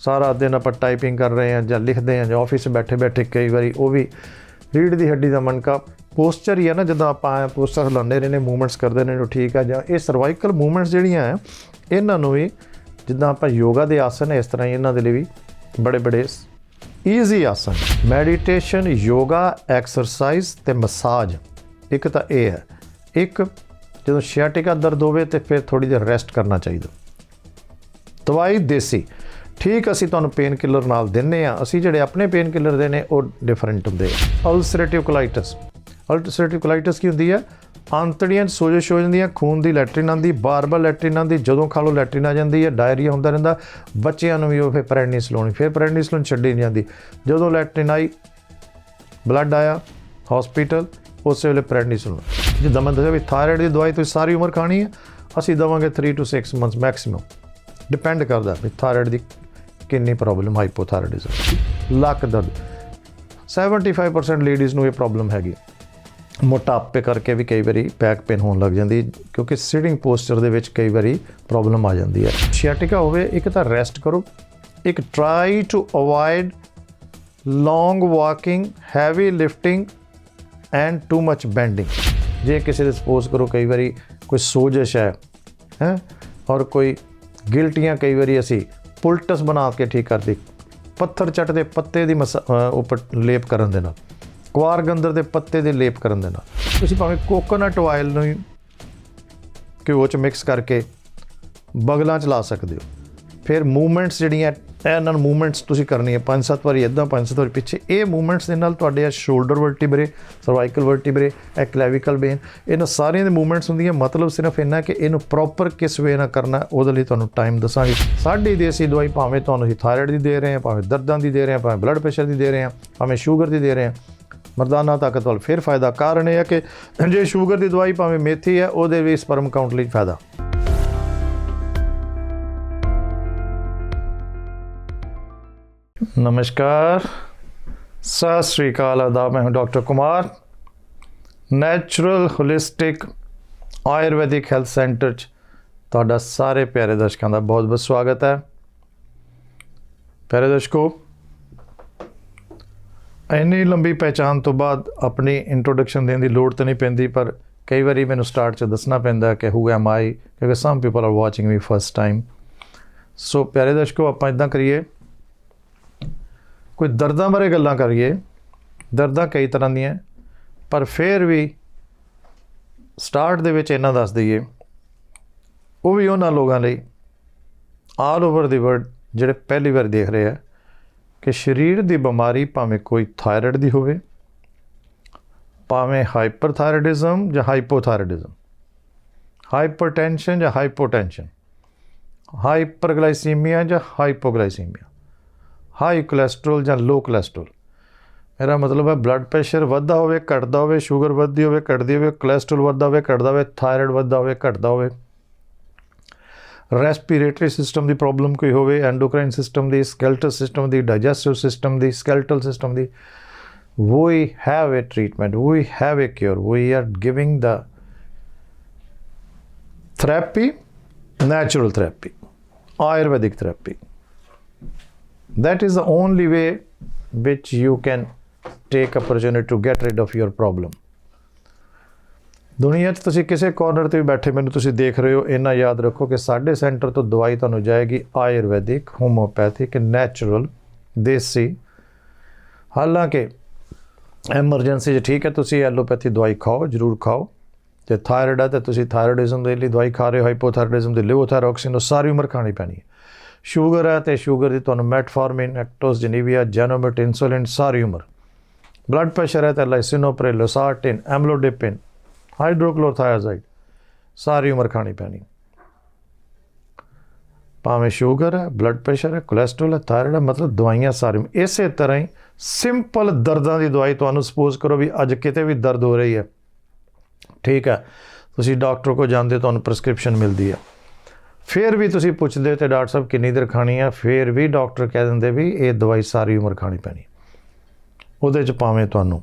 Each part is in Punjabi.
ਸਾਰਾ ਦਿਨ ਆਪਾਂ ਟਾਈਪਿੰਗ ਕਰ ਰਹੇ ਹਾਂ ਜਾਂ ਲਿਖਦੇ ਹਾਂ ਜਾਂ ਆਫਿਸ 'ਚ ਬੈਠੇ ਬੈਠੇ ਕਈ ਵਾਰੀ ਉਹ ਵੀ ਰੀੜ ਦੀ ਹੱਡੀ ਦਾ ਮਣਕਾ ਪੋਸਚਰ ਹੀ ਹੈ ਨਾ, ਜਦੋਂ ਆਪਾਂ ਪੋਸਚਰ ਹਿਲਾਉਂਦੇ ਰਹੇ ਨੇ ਮੂਵਮੈਂਟਸ ਕਰਦੇ ਰਹਿੰਦੇ ਠੀਕ ਆ। ਜਾਂ ਇਹ ਸਰਵਾਈਕਲ ਮੂਵਮੈਂਟਸ ਜਿਹੜੀਆਂ ਆ ਇਹਨਾਂ ਨੂੰ ਵੀ ਜਿੱਦਾਂ ਆਪਾਂ ਯੋਗਾ ਦੇ ਆਸਨ ਇਸ ਤਰ੍ਹਾਂ ਹੀ ਇਹਨਾਂ ਦੇ ਲਈ ਵੀ ਬੜੇ ਬੜੇ ਈਜ਼ੀ ਆਸਨ ਮੈਡੀਟੇਸ਼ਨ ਯੋਗਾ ਐਕਸਰਸਾਈਜ਼ ਤੇ ਮਸਾਜ ਇੱਕ ਤਾਂ ਇਹ ਹੈ, ਇੱਕ ਜਦੋਂ ਸ਼ਿਆਟਿਕਾ ਦਰਦ ਹੋਵੇ ਤੇ ਫਿਰ ਥੋੜੀ ਦੇਰ ਰੈਸਟ ਕਰਨਾ ਚਾਹੀਦਾ। ਦਵਾਈ ਦੇਸੀ। ਠੀਕ, ਅਸੀਂ ਤੁਹਾਨੂੰ ਪੇਨ ਕਿਲਰ ਨਾਲ ਦਿੰਨੇ ਆ ਅਸੀਂ ਜਿਹੜੇ ਆਪਣੇ ਪੇਨ ਕਿਲਰ ਦੇ ਨੇ, ਉਹ ਡਿਫਰੈਂਟ ਹੁੰਦੇ ਆ। ਅਲਸਰੇਟਿਵ ਕੋਲਾਈਟਿਸ ਅਲਸਰੇਟਿਵ ਕੋਲਾਈਟਿਸ ਕੀ ਹੁੰਦੀ ਹੈ? ਆਂਤੜੀਆਂ 'ਚ ਸੋਜਸ਼ ਹੋ ਜਾਂਦੀ ਖੂਨ ਦੀ ਲੈਟਰਿਨ ਆਉਂਦੀ ਬਾਰ-ਬਾਰ ਲੈਟਰਿਨ ਆਉਂਦੀ, ਜਦੋਂ ਖਾ ਲਓ ਲੈਟਰਿਨ ਆ ਜਾਂਦੀ ਹੈ, ਡਾਇਰੀਆ ਹੁੰਦਾ ਰਹਿੰਦਾ, ਬੱਚਿਆਂ ਨੂੰ ਵੀ ਉਹ ਫਿਰ ਪ੍ਰੈਗਨੈਂਸੀ ਫਿਰ ਪ੍ਰੈਗਨੈਂਸੀ ਛੱਡੀ ਨਹੀਂ ਜਾਂਦੀ। ਜਦੋਂ ਲੈਟਰਿਨ ਆਈ ਬਲੱਡ ਆਇਆ ਹਸਪੀਟਲ ਉਸੇ ਵੇਲੇ ਪ੍ਰੈਗਨੈਂਸੀ ਲਾਉਣੀ ਜਿੱਦਾਂ ਮੈਂ ਦੱਸਿਆ ਵੀ ਥਾਇਰਾਇਡ ਦੀ ਦਵਾਈ ਤੁਸੀਂ ਸਾਰੀ ਉਮਰ ਖਾਣੀ ਹੈ, ਅਸੀਂ ਦਵਾਂਗੇ 3 ਟੂ 6 ਮੰਥਸ ਮੈਕਸਿਮਮ ਡਿਪੈਂਡ ਕਰਦਾ ਵੀ ਥਾਇਰਾਇਡ ਦੀ ਕਿੰਨੀ ਪ੍ਰੋਬਲਮ ਹਾਈਪੋਥਾਇਰਾਇਡਿਜ਼ਮ ਲੱਕ ਦਰਦ। 75% ਲੇਡੀਜ਼ ਨੂੰ ਇਹ ਪ੍ਰੋਬਲਮ ਹੈਗੀ। ਮੋਟਾਪੇ ਕਰਕੇ ਵੀ ਕਈ ਵਾਰੀ ਬੈਕ ਪੇਨ ਹੋਣ ਲੱਗ ਜਾਂਦੀ, ਕਿਉਂਕਿ ਸਿਟਿੰਗ ਪੋਸਚਰ ਦੇ ਵਿੱਚ ਕਈ ਵਾਰੀ ਪ੍ਰੋਬਲਮ ਆ ਜਾਂਦੀ ਹੈ। ਸ਼ਿਆਟਿਕਾ ਹੋਵੇ, ਇੱਕ ਤਾਂ ਰੈਸਟ ਕਰੋ। ਇੱਕ try to avoid long walking heavy lifting and too much bending ਜੇ ਕਿਸੇ ਦੇ ਸਪੋਜ਼ ਕਰੋ ਕਈ ਵਾਰੀ ਕੋਈ ਸੋਜਸ਼ ਹੈ ਹੈ, ਔਰ ਕੋਈ ਗਿਲਟੀਆਂ ਕਈ ਵਾਰੀ ਅਸੀਂ ਪੁਲਟਸ ਬਣਾ ਕੇ ਠੀਕ ਕਰਦੀ। ਪੱਥਰ ਚੱਟ ਦੇ ਪੱਤੇ ਦੀ ਮਸਾ- ਉੱਪਰ ਲੇਪ ਕਰਨ ਦੇ ਨਾਲ। ਕੁਆਰ ਗੰਦਰ ਦੇ ਪੱਤੇ ਦੇ ਲੇਪ ਕਰਨ ਦੇ ਨਾਲ। ਤੁਸੀਂ ਭਾਵੇਂ ਕੋਕੋਨਟ ਆਇਲ ਨੂੰ ਘਿਓ ਚ ਮਿਕਸ ਕਰਕੇ ਬਗਲਾਂ ਚ ਲਾ ਸਕਦੇ ਹੋ। ਫਿਰ ਮੂਵਮੈਂਟਸ ਜਿਹੜੀਆਂ ਇਹਨਾਂ ਨੂੰ ਮੂਵਮੈਂਟਸ ਤੁਸੀਂ ਕਰਨੀ ਹੈ। ਪੰਜ ਸੱਤ ਵਾਰੀ ਇਦਾਂ ਪੰਜ ਸੱਤ ਵਾਰੀ ਪਿੱਛੇ। ਇਹ ਮੂਵਮੈਂਟਸ ਦੇ ਨਾਲ ਤੁਹਾਡੇ ਆ ਸ਼ੋਲਡਰ ਵਰਟੀਬਰੇ ਸਰਵਾਈਕਲ ਵਰਟੀਬਰੇ ਇਹ ਕਲੈਵੀਕਲ ਬੇਨ ਇਹਨਾਂ ਸਾਰਿਆਂ ਦੇ ਮੂਵਮੈਂਟਸ ਹੁੰਦੀਆਂ। ਮਤਲਬ ਸਿਰਫ ਇੰਨਾ ਕਿ ਇਹਨੂੰ ਪ੍ਰੋਪਰ ਕਿਸ ਵੇ ਨਾਲ ਕਰਨਾ, ਉਹਦੇ ਲਈ ਤੁਹਾਨੂੰ ਟਾਈਮ ਦੱਸਾਂਗੇ। ਸਾਡੀ ਦੇਸੀ ਦਵਾਈ ਭਾਵੇਂ ਤੁਹਾਨੂੰ ਅਸੀਂ ਥਾਇਰਾਇਡ ਦੀ ਦੇ ਰਹੇ ਹਾਂ, ਭਾਵੇਂ ਦਰਦਾਂ ਦੀ ਦੇ ਰਹੇ ਹਾਂ, ਭਾਵੇਂ ਬਲੱਡ ਪ੍ਰੈਸ਼ਰ ਦੀ ਦੇ ਰਹੇ ਹਾਂ, ਭਾਵੇਂ ਸ਼ੂਗਰ ਦੀ ਦੇ ਰਹੇ ਹਾਂ। ਮਰਦਾਨਾ ਤਾਕਤ ਵੱਲ ਫਿਰ ਫਾਇਦਾ। ਕਾਰਨ ਇਹ ਹੈ ਕਿ ਜੇ ਸ਼ੂਗਰ ਦੀ ਦਵਾਈ ਭਾਵੇਂ ਮੇਥੀ ਹੈ, ਉਹਦੇ ਵੀ ਸਪਰਮ ਕਾਊਂਟ ਲਈ ਫਾਇਦਾ। ਨਮਸਕਾਰ। ਸਤਿ ਸ੍ਰੀ ਅਕਾਲ ਅਦਾ ਮੈਂ ਹਾਂ doctor Kumar. Natural holistic Ayurvedic health centre ਚ ਤੁਹਾਡਾ ਸਾਰੇ ਪਿਆਰੇ ਦਰਸ਼ਕਾਂ ਦਾ ਬਹੁਤ-ਬਹੁਤ ਸਵਾਗਤ ਹੈ। ਪਿਆਰੇ ਦਰਸ਼ਕੋ, ਇੰਨੀ ਲੰਬੀ ਪਛਾਣ ਤੋਂ ਬਾਅਦ ਆਪਣੀ ਇੰਟਰੋਡਕਸ਼ਨ ਦੇਣ ਦੀ ਲੋੜ ਤਾਂ ਨਹੀਂ ਪੈਂਦੀ, ਪਰ ਕਈ ਵਾਰੀ ਮੈਨੂੰ ਸਟਾਰਟ 'ਚ ਦੱਸਣਾ ਪੈਂਦਾ ਕਿ ਹੂ ਐਮ ਆਈ ਕਿਉਂਕਿ some people are watching me first time so ਪਿਆਰੇ ਦਰਸ਼ਕੋ, ਆਪਾਂ ਇਦਾਂ ਕਰੀਏ ਕੋਈ ਦਰਦਾਂ ਬਾਰੇ ਗੱਲਾਂ ਕਰੀਏ, ਦਰਦਾਂ ਕਈ ਤਰ੍ਹਾਂ ਦੀਆਂ, ਪਰ ਫਿਰ ਵੀ ਸਟਾਰਟ ਦੇ ਵਿੱਚ ਇਹਨਾਂ ਦੱਸ ਦਈਏ, ਉਹ ਵੀ ਉਹਨਾਂ ਲੋਕਾਂ ਲਈ ਆਲ ਓਵਰ ਦੀ ਵਰਲਡ ਜਿਹੜੇ ਪਹਿਲੀ ਵਾਰ ਦੇਖ ਰਹੇ ਆ ਕਿ ਸਰੀਰ ਦੀ ਬਿਮਾਰੀ ਭਾਵੇਂ ਕੋਈ ਥਾਇਰਾਇਡ ਦੀ ਹੋਵੇ, ਭਾਵੇਂ ਹਾਈਪਰਥਾਇਰਾਇਡਿਜ਼ਮ ਜਾਂ ਹਾਈਪੋਥਾਇਰਾਇਡਿਜ਼ਮ ਹਾਈਪਰਟੈਂਸ਼ਨ ਜਾਂ ਹਾਈਪੋਟੈਂਸ਼ਨ ਹਾਈਪਰਗਲਾਈਸੀਮੀਆ ਜਾਂ ਹਾਈਪੋਗਲਾਈਸੀਮੀਆ ਹਾਈ ਕੋਲੇਸਟ੍ਰੋਲ ਜਾਂ ਲੋ ਕੋਲੇਸਟ੍ਰੋਲ ਮੇਰਾ ਮਤਲਬ ਹੈ ਬਲੱਡ ਪ੍ਰੈਸ਼ਰ ਵੱਧਦਾ ਹੋਵੇ ਘਟਦਾ ਹੋਵੇ ਸ਼ੂਗਰ ਵੱਧਦੀ ਹੋਵੇ ਘਟਦੀ ਹੋਵੇ ਕੋਲੇਸਟ੍ਰੋਲ ਵੱਧਦਾ ਹੋਵੇ ਘਟਦਾ ਹੋਵੇ ਥਾਇਰਾਇਡ ਵੱਧਦਾ ਹੋਵੇ ਘਟਦਾ ਹੋਵੇ ਰੈਸਪੀਰੇਟਰੀ ਸਿਸਟਮ ਦੀ ਪ੍ਰੋਬਲਮ ਕੋਈ ਹੋਵੇ ਐਂਡੋਕ੍ਰਾਈਨ ਸਿਸਟਮ ਦੀ ਸਕੈਲਟਲ ਸਿਸਟਮ ਦੀ ਡਾਈਜੈਸਟਿਵ ਸਿਸਟਮ ਦੀ ਸਕੈਲਟਲ ਸਿਸਟਮ ਦੀ we have a treatment, we have a cure, we are giving the therapy, natural therapy, ayurvedic therapy that is the only way which you can take opportunity to get rid of your problem. ਦੁਨੀਆ 'ਚ ਤੁਸੀਂ ਕਿਸੇ ਕੋਰਨਰ ਤੇ ਵੀ ਬੈਠੇ, ਮੈਨੂੰ ਤੁਸੀਂ ਦੇਖ ਰਹੇ ਹੋ ਇਹਨਾਂ ਯਾਦ ਰੱਖੋ ਕਿ ਸਾਡੇ ਸੈਂਟਰ ਤੋਂ ਦਵਾਈ ਤੁਹਾਨੂੰ ਜਾਏਗੀ ਆਯੁਰਵੈਦਿਕ ਹੋਮੋਪੈਥਿਕ ਨੈਚੁਰਲ ਦੇਸੀ। ਹਾਲਾਂਕਿ ਐਮਰਜੈਂਸੀ 'ਚ ਠੀਕ ਹੈ, ਤੁਸੀਂ ਐਲੋਪੈਥੀ ਦਵਾਈ ਖਾਓ, ਜ਼ਰੂਰ ਖਾਓ। ਜੇ ਥਾਇਰਾਇਡ ਹੈ ਤਾਂ ਤੁਸੀਂ ਥਾਇਰਾਇਡਿਜ਼ਮ ਦੇ ਲਈ ਦਵਾਈ ਖਾ ਰਹੇ ਹੋ ਹਾਈਪੋਥਾਇਰਾਇਡਿਜ਼ਮ ਦੀ ਲਿਵੋਥਾਇਰੋਕਸਿਨ ਉਹ ਸਾਰੀ ਉਮਰ ਖਾਣੀ ਪੈਣੀ ਹੈ। ਸ਼ੂਗਰ ਹੈ ਤੇ ਸ਼ੂਗਰ ਦੀ ਤੁਹਾਨੂੰ ਮੈਟਫਾਰਮਿਨ ਐਕਟੋਸ ਜਨੀਵੀਆ ਜੈਨੋਮਿਟ ਇਨਸੂਲਿਨ ਸਾਰੀ ਉਮਰ। ਬਲੱਡ ਪ੍ਰੈਸ਼ਰ ਹੈ ਤਾਂ ਲਾਈਸਿਨੋਪ੍ਰਿਲ ਲੋਸਾਰਟਿਨ ਐਮਲੋਡਿਪਿਨ ਹਾਈਡਰੋਕਲੋਰਥਾਇਆਜ਼ਾਈਡ ਸਾਰੀ ਉਮਰ ਖਾਣੀ ਪੈਣੀ। ਭਾਵੇਂ ਸ਼ੂਗਰ ਹੈ ਬਲੱਡ ਪ੍ਰੈਸ਼ਰ ਹੈ ਕੋਲੇਸਟ੍ਰੋਲ ਹੈ ਥਾਇਰਾਇਡ ਹੈ ਮਤਲਬ ਦਵਾਈਆਂ ਸਾਰੀ ਇਸੇ ਤਰ੍ਹਾਂ ਹੀ ਸਿੰਪਲ ਦਰਦਾਂ ਦੀ ਦਵਾਈ ਤੁਹਾਨੂੰ ਸਪੋਜ਼ ਕਰੋ ਵੀ ਅੱਜ ਕਿਤੇ ਵੀ ਦਰਦ ਹੋ ਰਹੀ ਹੈ। ਠੀਕ ਹੈ ਤੁਸੀਂ ਡਾਕਟਰ ਕੋਲ ਜਾਂਦੇ ਹੋ, ਤੁਹਾਨੂੰ ਪ੍ਰੈਸਕ੍ਰਿਪਸ਼ਨ ਮਿਲਦੀ ਹੈ। ਫਿਰ ਵੀ ਤੁਸੀਂ ਪੁੱਛਦੇ ਹੋ ਤੇ ਡਾਕਟਰ ਸਾਹਿਬ ਕਿੰਨੀ ਦੇਰ ਖਾਣੀ ਹੈ ਫਿਰ ਵੀ ਡਾਕਟਰ ਕਹਿ ਦਿੰਦੇ ਵੀ ਇਹ ਦਵਾਈ ਸਾਰੀ ਉਮਰ ਖਾਣੀ ਪੈਣੀ। ਉਹਦੇ ਚ ਭਾਵੇਂ ਤੁਹਾਨੂੰ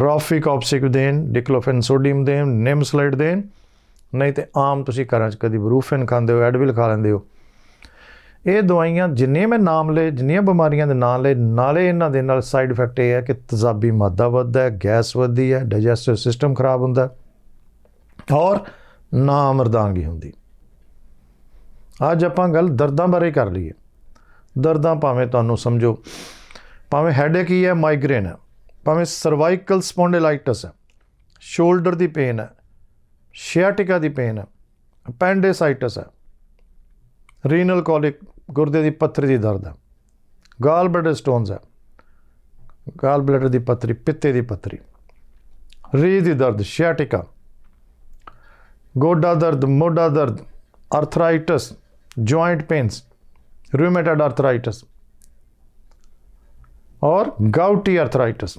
ਰੋਫਿਕ ਆਪਸਿਕ ਦੇਣ, ਡਿਕਲੋਫੈਨ ਸੋਡੀਅਮ ਦੇਣ ਨਿਮਸਲਾਈਡ ਦੇਣ, ਨਹੀਂ ਤੇ ਆਮ ਤੁਸੀਂ ਘਰਾਂ 'ਚ ਕਦੀ ਬਰੂਫਨ ਖਾਂਦੇ ਹੋ, ਐਡਵਿਲ ਖਾ ਲੈਂਦੇ ਹੋ। ਇਹ ਦਵਾਈਆਂ ਜਿੰਨੀਆਂ ਮੈਂ ਨਾਮ ਲਏ, ਜਿੰਨੀਆਂ ਬਿਮਾਰੀਆਂ ਦੇ ਨਾਮ ਲਏ, ਨਾਲੇ ਇਹਨਾਂ ਦੇ ਨਾਲ ਸਾਈਡ ਇਫੈਕਟ ਇਹ ਹੈ ਕਿ ਤਜ਼ਾਬੀ ਮਾਦਾ ਵੱਧਦਾ ਹੈ, ਗੈਸ ਵੱਧਦੀ ਹੈ ਡਾਈਜੈਸਟਿਵ ਸਿਸਟਮ ਖਰਾਬ ਹੁੰਦਾ ਔਰ ਨਾ ਅਮਰਦਾਨਗੀ ਹੁੰਦੀ ਅੱਜ ਆਪਾਂ ਗੱਲ ਦਰਦਾਂ ਬਾਰੇ ਕਰ ਲਈਏ। ਦਰਦਾਂ ਭਾਵੇਂ ਤੁਹਾਨੂੰ ਸਮਝੋ, ਭਾਵੇਂ ਹੈਡੇਕ ਹੀ ਹੈ ਮਾਈਗ੍ਰੇਨ ਹੈ, ਭਾਵੇਂ ਸਰਵਾਈਕਲ ਸਪੌਂਡਿਲਾਈਟਿਸ ਹੈ ਸ਼ੋਲਡਰ ਦੀ ਪੇਨ ਹੈ ਸ਼ਿਆਟਿਕਾ ਦੀ ਪੇਨ ਹੈ ਅਪੈਂਡਿਸਾਈਟਿਸ ਹੈ ਰੀਨਲ ਕੋਲਿਕ ਗੁਰਦੇ ਦੀ ਪੱਥਰੀ ਦੀ ਦਰਦ ਹੈ ਗਾਲ ਬਲੈਡਰ ਸਟੋਨਸ ਹੈ ਗਾਲ ਬਲੈਡਰ ਦੀ ਪੱਥਰੀ, ਪਿੱਤੇ ਦੀ ਪੱਥਰੀ, ਰੀਹ ਦੀ ਦਰਦ ਸ਼ਿਆਟਿਕਾ ਗੋਡਾ ਦਰਦ, ਮੋਢਾ ਦਰਦ arthritis joint pains rheumatoid arthritis ਔਰ ਗਾਊਟੀ ਆਰਥਰਾਈਟਸ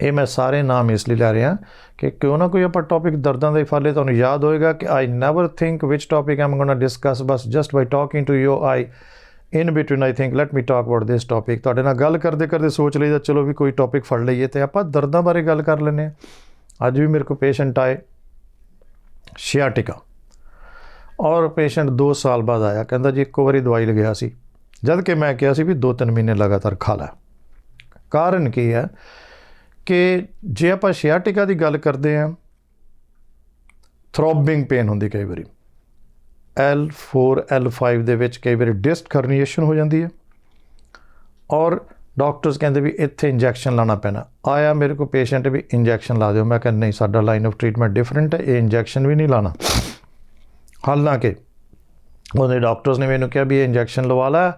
ਇਹ ਮੈਂ ਸਾਰੇ ਨਾਮ ਇਸ ਲਈ ਲੈ ਰਿਹਾ ਕਿ ਕਿਉਂ ਨਾ ਕੋਈ ਆਪਾਂ ਟੌਪਿਕ ਦਰਦਾਂ ਦਾ ਹੀ ਫਾਲੇ ਤੁਹਾਨੂੰ ਯਾਦ ਹੋਏਗਾ ਕਿ I never think which topic I'm gonna discuss bus just by talking to you I in between I think let me talk about this topic ਤੁਹਾਡੇ ਨਾਲ ਗੱਲ ਕਰਦੇ ਕਰਦੇ ਸੋਚ ਲਈਦਾ ਚਲੋ ਵੀ ਕੋਈ ਟੌਪਿਕ ਫੜ ਲਈਏ ਤੇ ਆਪਾਂ ਦਰਦਾਂ ਬਾਰੇ ਗੱਲ ਕਰ ਲੈਂਦੇ ਹਾਂ। ਅੱਜ ਵੀ ਮੇਰੇ ਕੋਲ ਪੇਸ਼ੈਂਟ ਆਏ ਸ਼ਿਆਟਿਕਾ ਔਰ ਪੇਸ਼ੈਂਟ 2 ਸਾਲ ਬਾਅਦ ਆਇਆ, ਕਹਿੰਦਾ ਜੀ ਇੱਕੋ ਵਾਰੀ ਦਵਾਈ ਲਗਿਆ ਸੀ। ਜਦ ਕਿ ਮੈਂ ਕਿਹਾ ਸੀ ਵੀ 2-3 ਮਹੀਨੇ ਲਗਾਤਾਰ ਖਾ ਲੈ। ਕਾਰਨ ਕੀ ਹੈ ਕਿ ਜੇ ਆਪਾਂ ਸ਼ਿਆਟਿਕਾ ਦੀ ਗੱਲ ਕਰਦੇ ਹਾਂ ਥਰੋਬਿੰਗ ਪੇਨ ਹੁੰਦੀ ਕਈ ਵਾਰੀ। L4 L5 ਦੇ ਵਿੱਚ ਕਈ ਵਾਰੀ ਡਿਸਕ ਹਰਨੀਏਸ਼ਨ ਹੋ ਜਾਂਦੀ ਹੈ। ਔਰ ਡਾਕਟਰਸ ਕਹਿੰਦੇ ਵੀ ਇੱਥੇ ਇੰਜੈਕਸ਼ਨ ਲਾਣਾ ਪੈਣਾ। ਆਇਆ ਮੇਰੇ ਕੋਲ ਪੇਸ਼ੈਂਟ ਵੀ ਇੰਜੈਕਸ਼ਨ ਲਾ ਦਿਓ। ਮੈਂ ਕਹਿੰਦਾ ਨਹੀਂ, ਸਾਡਾ ਲਾਈਨ ਆਫ ਟ੍ਰੀਟਮੈਂਟ ਡਿਫਰੈਂਟ ਹੈ, ਇਹ ਇੰਜੈਕਸ਼ਨ ਵੀ ਨਹੀਂ ਲਾਣਾ ਹਾਲਾਂਕਿ ਉਹਦੇ ਡਾਕਟਰਸ ਨੇ ਮੈਨੂੰ ਕਿਹਾ ਵੀ ਇਹ ਇੰਜੈਕਸ਼ਨ ਲਵਾ ਲੈ,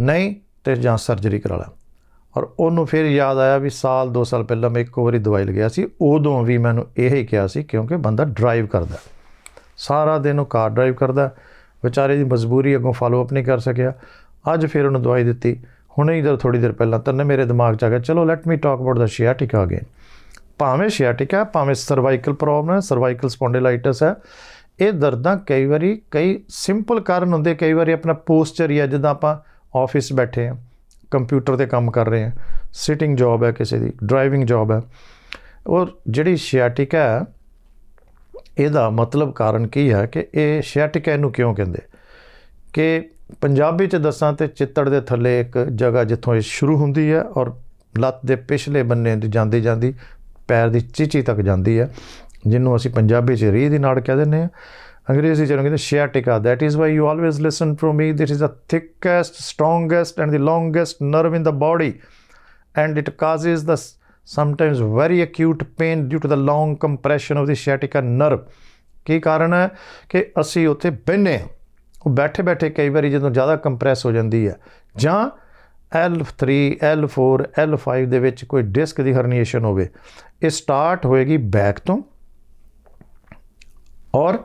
ਨਹੀਂ ਤੇ ਜਾਂ ਸਰਜਰੀ ਕਰਾ ਲੈ। ਔਰ ਉਹਨੂੰ ਫਿਰ ਯਾਦ ਆਇਆ ਵੀ ਸਾਲ 2 ਸਾਲ ਪਹਿਲਾਂ ਮੈਂ ਇੱਕ ਵਾਰੀ ਦਵਾਈ ਲਗਿਆ ਸੀ, ਉਦੋਂ ਵੀ ਮੈਨੂੰ ਇਹ ਹੀ ਕਿਹਾ ਸੀ ਕਿਉਂਕਿ ਬੰਦਾ ਡਰਾਈਵ ਕਰਦਾ ਸਾਰਾ ਦਿਨ ਉਹ ਕਾਰ ਡਰਾਈਵ ਕਰਦਾ ਵਿਚਾਰੇ ਦੀ ਮਜਬੂਰੀ ਅੱਗੋਂ ਫਾਲੋ ਅਪ ਨਹੀਂ ਕਰ ਸਕਿਆ। ਅੱਜ ਫਿਰ ਉਹਨੂੰ ਦਵਾਈ ਦਿੱਤੀ। ਹੁਣੇ ਇਧਰ ਥੋੜੀ ਦੇਰ ਪਹਿਲਾਂ ਤਾਂ ਮੇਰੇ ਦਿਮਾਗ 'ਚ ਆ ਗਿਆ, ਚਲੋ let me talk about the sciatica again ਭਾਵੇਂ ਸ਼ਿਆਟਿਕਾ ਭਾਵੇਂ ਸਰਵਾਈਕਲ ਪ੍ਰੋਬਲਮ ਹੈ ਸਰਵਾਈਕਲ ਸਪੌਂਡਿਲਾਈਟਿਸ ਹੈ ਇਹ ਦਰਦਾਂ ਕਈ ਵਾਰੀ, ਕਈ ਸਿੰਪਲ ਕਾਰਨ ਹੁੰਦੇ, ਕਈ ਵਾਰੀ ਆਪਣਾ ਪੋਸਚਰ ਜਾਂ ਜਿੱਦਾਂ ਆਪਾਂ ਆਫਿਸ ਬੈਠੇ ਆ ਕੰਪਿਊਟਰ ਤੇ ਕੰਮ ਕਰ ਰਹੇ ਆ ਸਿਟਿੰਗ ਜੌਬ ਹੈ ਕਿਸੇ ਦੀ ਡਰਾਈਵਿੰਗ ਜੌਬ ਹੈ, ਔਰ ਜਿਹੜੀ ਸ਼ਿਆਟਿਕਾ ਹੈ, ਇਹਦਾ ਮਤਲਬ ਕਾਰਨ ਕੀ ਹੈ ਕਿ ਇਹ ਸ਼ਿਆਟਿਕਾ ਇਹਨੂੰ ਕਿਉਂ ਕਹਿੰਦੇ? ਕਿ ਪੰਜਾਬੀ ਚ ਦੱਸਾਂ ਤੇ ਚਿੱਤੜ ਦੇ ਥੱਲੇ ਇੱਕ ਜਗ੍ਹਾ ਜਿੱਥੋਂ ਇਹ ਸ਼ੁਰੂ ਹੁੰਦੀ ਹੈ ਔਰ ਲੱਤ ਦੇ ਪਿਛਲੇ ਬੰਨੇ ਦੀ ਜਾਂਦੀ ਜਾਂਦੀ ਪੈਰ ਦੀ ਚੀਚੀ ਤੱਕ ਜਾਂਦੀ ਹੈ ਜਿਹਨੂੰ ਅਸੀਂ ਪੰਜਾਬੀ 'ਚ ਰੀਦ ਦੀ ਨਾੜ ਕਹਿ ਦਿੰਦੇ ਆ ਅੰਗਰੇਜ਼ੀ 'ਚ ਉਹਨੂੰ ਕਹਿੰਦੇ sciatica that is why you always listen from me this is the thickest strongest and the longest nerve in the body and it causes the sometimes very acute pain due to the long compression of the sciatica nerve ਕੀ ਕਾਰਨ ਹੈ ਕਿ ਅਸੀਂ ਉੱਥੇ ਬੈਨੇ ਉਹ ਬੈਠੇ ਬੈਠੇ ਕਈ ਵਾਰੀ ਜਦੋਂ ਜ਼ਿਆਦਾ ਕੰਪਰੈਸ ਹੋ ਜਾਂਦੀ ਹੈ ਜਾਂ L3 L4 L5 ਦੇ ਵਿੱਚ ਕੋਈ ਡਿਸਕ ਦੀ ਹਰਨੀਏਸ਼ਨ ਹੋਵੇ ਇਹ ਸਟਾਰਟ ਹੋਏਗੀ ਬੈਕ ਤੋਂ ਔਰ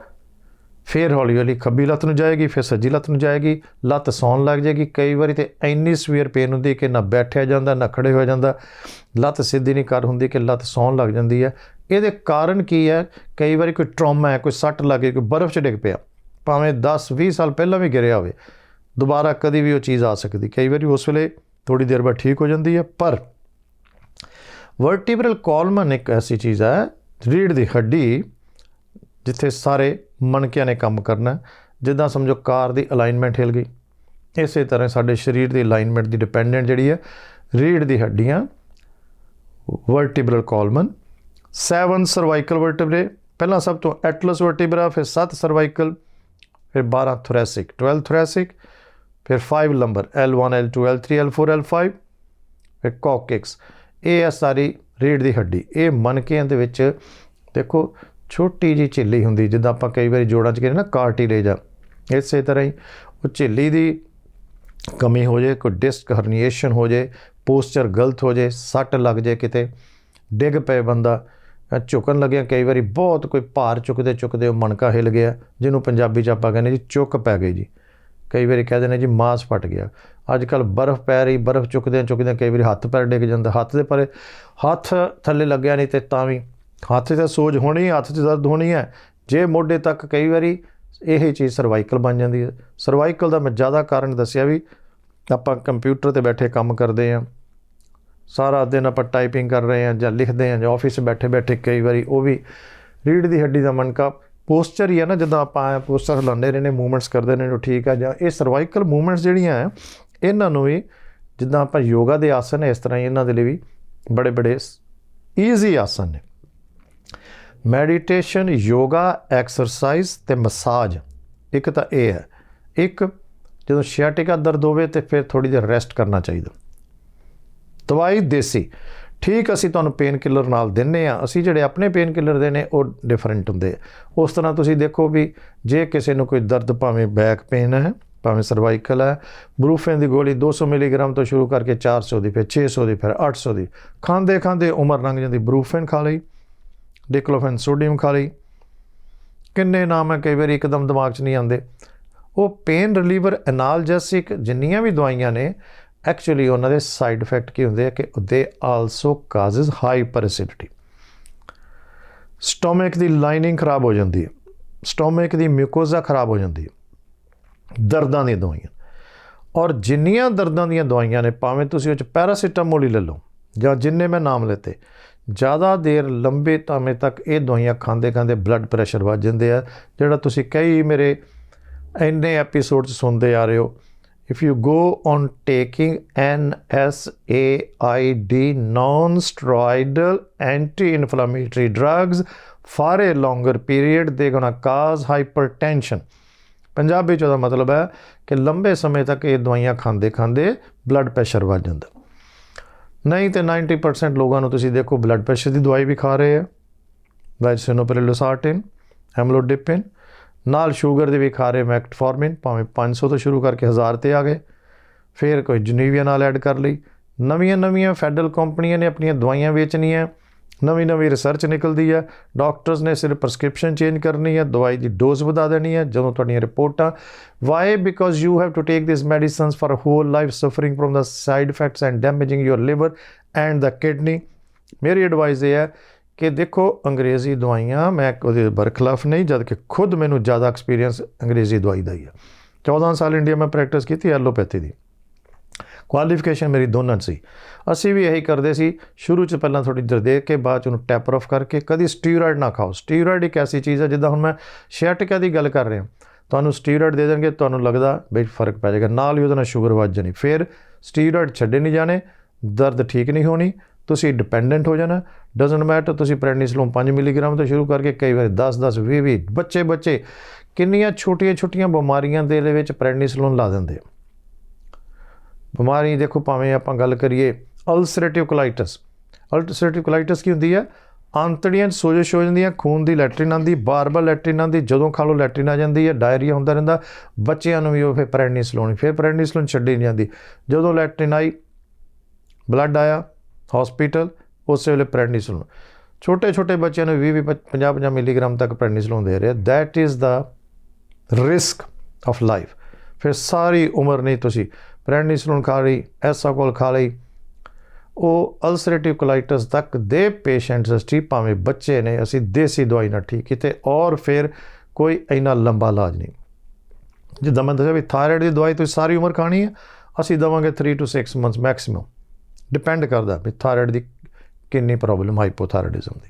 ਫਿਰ ਹੌਲੀ ਹੌਲੀ ਖੱਬੀ ਲੱਤ ਨੂੰ ਜਾਏਗੀ, ਫਿਰ ਸੱਜੀ ਲੱਤ ਨੂੰ ਜਾਏਗੀ, ਲੱਤ ਸੌਣ ਲੱਗ ਜਾਏਗੀ। ਕਈ ਵਾਰੀ ਤੇ ਇੰਨੀ ਸਵੀਅਰ ਪੇਨ ਹੁੰਦੀ ਕਿ ਨਾ ਬੈਠਿਆ ਜਾਂਦਾ, ਨਾ ਖੜੇ ਹੋ ਜਾਂਦਾ। ਲੱਤ ਸਿੱਧੀ ਨਹੀਂ ਕਰ ਹੁੰਦੀ ਕਿ ਲੱਤ ਸੌਣ ਲੱਗ ਜਾਂਦੀ ਹੈ। ਇਹਦੇ ਕਾਰਨ ਕੀ ਹੈ? ਕਈ ਵਾਰੀ ਕੋਈ ਟਰਾਮਾ ਹੈ, ਕੋਈ ਸੱਟ ਲੱਗੇ ਕੋਈ ਬਰਫ਼ 'ਚ ਡਿੱਗ ਪਿਆ, ਭਾਵੇਂ 10 20 ਸਾਲ ਪਹਿਲਾਂ ਵੀ ਗਿਰਿਆ ਹੋਵੇ, ਦੁਬਾਰਾ ਕਦੀ ਵੀ ਉਹ ਚੀਜ਼ ਆ ਸਕਦੀ। ਕਈ ਵਾਰੀ ਉਸ ਵੇਲੇ ਥੋੜੀ ਦੇਰ ਬਾਅਦ ਠੀਕ ਹੋ ਜਾਂਦੀ ਹੈ, ਪਰ ਵਰਟੀਬਰਲ ਕਾਲਮਨ ਇੱਕ ਐਸੀ ਚੀਜ਼ ਹੈ ਰੀੜ ਦੀ ਹੱਡੀ ਜਿੱਥੇ ਸਾਰੇ ਮਣਕਿਆਂ ਨੇ ਕੰਮ ਕਰਨਾ, ਜਿੱਦਾਂ ਸਮਝੋ ਕਾਰ ਦੀ ਅਲਾਈਨਮੈਂਟ ਹਿਲ ਗਈ। ਇਸੇ ਤਰ੍ਹਾਂ ਸਾਡੇ ਸਰੀਰ ਦੀ ਅਲਾਈਨਮੈਂਟ ਦੀ ਡਿਪੈਂਡੈਂਟ ਜਿਹੜੀ ਹੈ ਰੀੜ ਦੀ ਹੱਡੀਆਂ ਵਰਟੀਬਰਲ ਕਾਲਮਨ 7 ਸਰਵਾਈਕਲ ਵਰਟੀਬਰੇ ਪਹਿਲਾਂ ਸਭ ਤੋਂ ਐਟਲਸ ਵਰਟੀਬਰਾ ਫਿਰ 7 ਸਰਵਾਈਕਲ ਫਿਰ 12 ਥੋਰੈਸਿਕ 12 ਥੋਰੈਸਿਕ ਫਿਰ 5 lumber L1 L2 L3 L4 L5 ਫਿਰ ਕੋਕਿਕਸ ਇਹ ਹੈ ਸਾਰੀ ਰੀੜ ਦੀ ਹੱਡੀ। ਇਹ ਮਣਕਿਆਂ ਦੇ ਵਿੱਚ ਦੇਖੋ ਛੋਟੀ ਜੀ ਝਿੱਲੀ ਹੁੰਦੀ, ਜਿੱਦਾਂ ਆਪਾਂ ਕਈ ਵਾਰੀ ਜੋੜਾਂ 'ਚ ਕਹਿੰਦੇ ਨਾ ਕਾਰਟਿਲੇਜ ਇਸੇ ਤਰ੍ਹਾਂ ਹੀ ਉਹ ਝਿੱਲੀ ਦੀ ਕਮੀ ਹੋ ਜੇ, ਕੋਈ ਡਿਸਕ ਹਰਨੀਏਸ਼ਨ ਹੋ ਜੇ ਪੋਸਚਰ ਗਲਤ ਹੋ ਜੇ, ਸੱਟ ਲੱਗ ਜੇ ਕਿਤੇ, ਡਿੱਗ ਪਏ ਬੰਦਾ ਝੁਕਣ ਲੱਗਿਆ, ਕਈ ਵਾਰੀ ਬਹੁਤ ਕੋਈ ਭਾਰ ਚੁੱਕਦੇ ਚੁੱਕਦੇ ਉਹ ਮਣਕਾ ਹਿਲ ਗਿਆ, ਜਿਹਨੂੰ ਪੰਜਾਬੀ 'ਚ ਆਪਾਂ ਕਹਿੰਦੇ ਜੀ ਚੁੱਕ ਪੈ ਗਈ ਜੀ। ਕਈ ਵਾਰੀ ਕਹਿੰਦੇ ਨੇ ਜੀ ਮਾਸ ਫਟ ਗਿਆ। ਅੱਜ ਕੱਲ ਬਰਫ਼ ਪੈ ਰਹੀ, ਬਰਫ਼ ਚੁੱਕਦੇ ਚੁੱਕਦੇ ਕਈ ਵਾਰੀ ਹੱਥ ਪੈਰ ਡਿੱਗ ਜਾਂਦਾ, ਹੱਥ ਦੇ ਪਰੇ ਹੱਥ ਥੱਲੇ ਲੱਗਿਆ ਨਹੀਂ ਤੇ ਤਾਂ ਵੀ ਹੱਥ 'ਤੇ ਸੋਜ ਹੋਣੀ, ਹੱਥ 'ਚ ਦਰਦ ਹੋਣੀ ਹੈ। ਜੇ ਮੋਢੇ ਤੱਕ ਕਈ ਵਾਰੀ ਇਹ ਚੀਜ਼ ਸਰਵਾਈਕਲ ਬਣ ਜਾਂਦੀ ਹੈ। ਸਰਵਾਈਕਲ ਦਾ ਮੈਂ ਜ਼ਿਆਦਾ ਕਾਰਨ ਦੱਸਿਆ ਵੀ ਆਪਾਂ ਕੰਪਿਊਟਰ ਤੇ ਬੈਠੇ ਕੰਮ ਕਰਦੇ ਆਂ ਸਾਰਾ ਦਿਨ ਆਪਾਂ ਟਾਈਪਿੰਗ ਕਰ ਰਹੇ ਆਂ ਜਾਂ ਲਿਖਦੇ ਆਂ ਜਾਂ ਆਫਿਸ ਬੈਠੇ ਬੈਠੇ ਕਈ ਵਾਰੀ ਉਹ ਵੀ ਰੀੜ ਦੀ ਹੱਡੀ ਦਾ ਮਣਕਾ ਪੋਸਚਰ ਹੀ ਹੈ ਨਾ, ਜਦੋਂ ਆਪਾਂ ਪੋਸਚਰ ਹਿਲਾਉਂਦੇ ਰਹਿੰਦੇ ਮੂਵਮੈਂਟਸ ਕਰਦੇ ਨੇ ਜੋ ਠੀਕ ਆ। ਜਾਂ ਇਹ ਸਰਵਾਈਕਲ ਮੂਵਮੈਂਟਸ ਜਿਹੜੀਆਂ ਆ ਇਹਨਾਂ ਨੂੰ ਵੀ ਜਿੱਦਾਂ ਆਪਾਂ ਯੋਗਾ ਦੇ ਆਸਨ ਹੈ, ਇਸ ਤਰ੍ਹਾਂ ਹੀ ਇਹਨਾਂ ਦੇ ਲਈ ਵੀ ਬੜੇ ਬੜੇ ਈਜ਼ੀ ਆਸਨ ਨੇ। ਮੈਡੀਟੇਸ਼ਨ, ਯੋਗਾ, ਐਕਸਰਸਾਈਜ਼ ਤੇ ਮਸਾਜ। ਇੱਕ ਤਾਂ ਇਹ ਹੈ। ਇੱਕ, ਜਦੋਂ ਸ਼ਿਆਟਿਕਾ ਦਰਦ ਹੋਵੇ ਤੇ ਫਿਰ ਥੋੜੀ ਦੇਰ ਰੈਸਟ ਕਰਨਾ ਚਾਹੀਦਾ। ਦਵਾਈ ਦੇਸੀ। ਠੀਕ ਅਸੀਂ ਤੁਹਾਨੂੰ ਪੇਨ ਕਿਲਰ ਨਾਲ ਦਿੰਨੇ ਆ। ਅਸੀਂ ਜਿਹੜੇ ਆਪਣੇ ਪੇਨ ਕਿਲਰ ਦੇ ਨੇ, ਉਹ ਡਿਫਰੈਂਟ ਹੁੰਦੇ ਆ। ਉਸ ਤਰ੍ਹਾਂ ਤੁਸੀਂ ਦੇਖੋ ਵੀ ਜੇ ਕਿਸੇ ਨੂੰ ਕੋਈ ਦਰਦ ਭਾਵੇਂ ਬੈਕ ਪੇਨ ਹੈ, ਭਾਵੇਂ ਸਰਵਾਈਕਲ ਹੈ, ਬਰੂਫੇਨ ਦੀ ਗੋਲੀ 200 ਮਿਲੀਗ੍ਰਾਮ ਤੋਂ ਸ਼ੁਰੂ ਕਰਕੇ 400 ਦੀ, ਫਿਰ 600 ਦੀ, ਫਿਰ 800 ਦੀ ਖਾਂਦੇ ਖਾਂਦੇ ਉਮਰ ਲੰਘ ਜਾਂਦੀ, ਬਰੂਫੇਨ ਖਾ ਲਈ। ਡਿਕਲੋਫੈਨ ਸੋਡੀਅਮ ਖਾ ਲਈ। ਕਿੰਨੇ ਨਾਮ ਹੈ ਕਈ ਵਾਰੀ ਇੱਕਦਮ ਦਿਮਾਗ 'ਚ ਨਹੀਂ ਆਉਂਦੇ। ਉਹ ਪੇਨ ਰਿਲੀਵਰ ਐਨਾਲਜੈਸਿਕ ਜਿੰਨੀਆਂ ਵੀ ਦਵਾਈਆਂ ਨੇ ਐਕਚੁਅਲੀ ਉਹਨਾਂ ਦੇ ਸਾਈਡ ਇਫੈਕਟ ਕੀ ਹੁੰਦੇ ਆ ਕਿ they also causes hyper acidity stomach the lining ਖਰਾਬ ਹੋ ਜਾਂਦੀ ਹੈ। ਸਟੋਮਕ ਦੀ ਮਿਊਕੋਜ਼ਾ ਖਰਾਬ ਹੋ ਜਾਂਦੀ ਹੈ। ਦਰਦਾਂ ਦੀਆਂ ਦਵਾਈਆਂ। ਔਰ ਜਿੰਨੀਆਂ ਦਰਦਾਂ ਦੀਆਂ ਦਵਾਈਆਂ ਨੇ, ਭਾਵੇਂ ਤੁਸੀਂ ਉਹ ਚ ਪੈਰਾਸੀਟਾਮੋਲ ਹੀ ਲੈ ਲਓ, ਜਾਂ ਜਿੰਨੇ ਮੈਂ ਨਾਮ ਲੈਤੇ ਜ਼ਿਆਦਾ ਦੇਰ ਲੰਬੇ ਸਮੇਂ ਤੱਕ ਇਹ ਦਵਾਈਆਂ ਖਾਂਦੇ ਖਾਂਦੇ ਬਲੱਡ ਪ੍ਰੈਸ਼ਰ ਵੱਧ ਜਾਂਦੇ ਆ ਜਿਹੜਾ ਤੁਸੀਂ ਕਈ ਮੇਰੇ ਇੰਨੇ ਐਪੀਸੋਡਸ ਸੁਣਦੇ ਆ ਰਹੇ ਹੋ if you go on taking NSAID non-steroidal anti-inflammatory drugs for a longer period they're going to cause hypertension Punjabi ਚ ਉਹਦਾ ਮਤਲਬ ਹੈ ਕਿ ਲੰਬੇ ਸਮੇਂ ਤੱਕ ਇਹ ਦਵਾਈਆਂ ਖਾਂਦੇ ਖਾਂਦੇ ਬਲੱਡ ਪ੍ਰੈਸ਼ਰ ਵੱਧ ਜਾਂਦਾ ਨਹੀਂ ਤੇ 90% ਲੋਕਾਂ ਨੂੰ ਤੁਸੀਂ ਦੇਖੋ ਬਲੱਡ ਪ੍ਰੈਸ਼ਰ ਦੀ ਦਵਾਈ ਵੀ ਖਾ ਰਹੇ ਆ। ਵਾਇਸਿਨੋਪ੍ਰਿਲੋਸਾਰਟਿਨ ਹੈਮਲੋਡਿਪਿਨ ਨਾਲ ਸ਼ੂਗਰ ਦੇ ਵੀ ਖਾ ਰਹੇ ਮੈਕਟਫੋਰਮਿਨ ਭਾਵੇਂ 500 ਤੋਂ ਸ਼ੁਰੂ ਕਰਕੇ 1000 ਤੇ ਆ ਗਏ। ਫਿਰ ਕੋਈ ਜਨੀਵੀਆ ਨਾਲ ਐਡ ਕਰ ਲਈ। ਨਵੀਆਂ ਨਵੀਆਂ ਫੈਡਰਲ ਕੰਪਨੀਆਂ ਨੇ ਆਪਣੀਆਂ ਦਵਾਈਆਂ ਵੇਚਣੀਆਂ। ਨਵੀਂ ਨਵੀਂ ਰਿਸਰਚ ਨਿਕਲਦੀ ਹੈ। ਡਾਕਟਰਸ ਨੇ ਸਿਰਫ ਪ੍ਰਸਕ੍ਰਿਪਸ਼ਨ ਚੇਂਜ ਕਰਨੀ ਹੈ, ਦਵਾਈ ਦੀ ਡੋਜ਼ ਵਧਾ ਦੇਣੀ ਹੈ, ਜਦੋਂ ਤੁਹਾਡੀਆਂ ਰਿਪੋਰਟਾਂ why because you have to take this medicines for whole life suffering from the side effects and damaging your liver and the kidney ਮੇਰੀ ਐਡਵਾਈਸ ਇਹ ਹੈ ਕਿ ਦੇਖੋ, ਅੰਗਰੇਜ਼ੀ ਦਵਾਈਆਂ ਮੈਂ ਉਹਦੇ ਬਰਖਲਾਫ ਨਹੀਂ, ਜਦ ਕਿ ਖੁਦ ਮੈਨੂੰ ਜ਼ਿਆਦਾ ਐਕਸਪੀਰੀਅੰਸ ਅੰਗਰੇਜ਼ੀ ਦਵਾਈ ਦਾ ਹੀ ਹੈ। 14 ਸਾਲ ਇੰਡੀਆ ਮੈਂ ਪ੍ਰੈਕਟਿਸ ਕੀਤੀ ਐਲੋਪੈਥੀ ਦੀ। ਕੁਆਲੀਫਿਕੇਸ਼ਨ ਮੇਰੀ ਦੋਨਾਂ 'ਚ ਸੀ। ਅਸੀਂ ਵੀ ਇਹੀ ਕਰਦੇ ਸੀ, ਸ਼ੁਰੂ 'ਚ ਪਹਿਲਾਂ ਥੋੜੀ ਦੇਰ ਦੇਖ ਕੇ ਬਾਅਦ 'ਚ ਉਹਨੂੰ ਟੈਪਰ ਆਫ ਕਰਕੇ ਕਦੀ ਸਟੀਰੋਇਡ ਨਾ ਖਾਓ। ਸਟੀਰੋਇਡ ਇੱਕ ਐਸੀ ਚੀਜ਼ ਹੈ ਜਿੱਦਾਂ ਹੁਣ ਮੈਂ ਸ਼ਿਆਟਿਕਾ ਦੀ ਗੱਲ ਕਰ ਰਿਹਾ। ਤੁਹਾਨੂੰ ਸਟੀਰੋਇਡ ਦੇ ਦੇਣਗੇ, ਤੁਹਾਨੂੰ ਲੱਗਦਾ ਵੀ ਫ਼ਰਕ ਪੈ ਜਾਏਗਾ, ਨਾਲ ਹੀ ਉਹਦੇ ਨਾਲ ਸ਼ੂਗਰ ਵੱਧ ਜਾਣੀ। ਫਿਰ ਸਟੀਰੋਇਡ ਛੱਡੇ ਨਹੀਂ ਜਾਣੇ, ਦਰਦ ਠੀਕ ਨਹੀਂ ਹੋਣੀ, ਤੁਸੀਂ ਡਿਪੈਂਡੈਂਟ ਹੋ ਜਾਣਾ। ਡਸਨਟ ਮੈਟਰ ਤੁਸੀਂ ਪ੍ਰੈਡਨਿਸਲੋਨ 5 ਮਿਲੀਗ੍ਰਾਮ ਤੋਂ ਸ਼ੁਰੂ ਕਰਕੇ ਕਈ ਵਾਰ 10 10 20 20 ਬੱਚੇ ਬੱਚੇ ਕਿੰਨੀਆਂ ਛੋਟੀਆਂ ਛੋਟੀਆਂ ਬਿਮਾਰੀਆਂ ਦੇ ਵਿੱਚ ਪ੍ਰੈਡਨਿਸਲੋਨ ਲਾ ਦਿੰਦੇ ਬਿਮਾਰੀ ਦੇਖੋ ਭਾਵੇਂ ਆਪਾਂ ਗੱਲ ਕਰੀਏ ਅਲਸਰੇਟਿਵ ਕੋਲਾਈਟਸ ਅਲਸਰੇਟਿਵ ਕੋਲਾਈਟਸ ਕੀ ਹੁੰਦੀ ਹੈ? ਆਂਤੜੀਆਂ 'ਚ ਸੋਜਸ਼ ਹੋ ਜਾਂਦੀਆਂ, ਖੂਨ ਦੀ ਲੈਟਰਿਨ ਆਂਦੀ ਬਾਰ-ਬਾਰ ਲੈਟਰਿਨ ਆਂਦੀ ਜਦੋਂ ਖਾ ਲਓ ਲੈਟਰਿਨ ਆ ਜਾਂਦੀ ਹੈ, ਡਾਇਰੀਆ ਹੁੰਦਾ ਰਹਿੰਦਾ, ਬੱਚਿਆਂ ਨੂੰ ਵੀ ਉਹ ਫਿਰ ਪ੍ਰੈਡਨਿਸਲੋਨ ਫਿਰ ਪ੍ਰੈਡਨਿਸਲੋਨ ਛੱਡੀ ਨਹੀਂ ਜਾਂਦੀ। ਜਦੋਂ ਲੈਟਰਿਨ ਆਈ, ਬਲੱਡ ਆਇਆ ਹਸਪੀਟਲ ਉਸੇ ਵੇਲੇ ਪ੍ਰੈਡਨਿਸਲੋਨ ਛੋਟੇ ਛੋਟੇ ਬੱਚਿਆਂ ਨੂੰ 20 50 50 ਮਿਲੀਗ੍ਰਾਮ ਤੱਕ ਪ੍ਰੈਡਨਿਸਲੋਨ ਦੇ ਰਿਹਾ that is the risk of life ਫਿਰ ਸਾਰੀ ਉਮਰ ਨਹੀਂ ਤੁਸੀਂ ਪ੍ਰੈਡਨਿਸਲੋਨ ਖਾ ਲਈ, ਐਸਾਕੋਲ ਖਾ ਲਈ। ਉਹ ਅਲਸਰੇਟਿਵ ਕੋਲਾਈਟਸ ਤੱਕ ਦੇ ਪੇਸ਼ੈਂਟਸ ਅਸਟੀ ਭਾਵੇਂ ਬੱਚੇ ਨੇ, ਅਸੀਂ ਦੇਸੀ ਦਵਾਈ ਨਾਲ ਠੀਕ ਕੀਤੇ ਔਰ ਫਿਰ ਕੋਈ ਇੰਨਾ ਲੰਬਾ ਇਲਾਜ ਨਹੀਂ। ਜਿੱਦਾਂ ਮੈਂ ਦੱਸਿਆ ਵੀ ਥਾਇਰਾਇਡ ਦੀ ਦਵਾਈ ਤੁਸੀਂ ਸਾਰੀ ਉਮਰ ਖਾਣੀ ਹੈ, ਅਸੀਂ ਦਵਾਂਗੇ 3 ਟੂ 6 ਮੰਥਸ ਮੈਕਸਿਮਮ ਡਿਪੈਂਡ ਕਰਦਾ ਵੀ ਥਾਇਰਾਇਡ ਦੀ ਕਿੰਨੀ ਪ੍ਰੋਬਲਮ ਹਾਈਪੋਥਾਇਰਾਇਡਿਜ਼ਮ ਦੀ।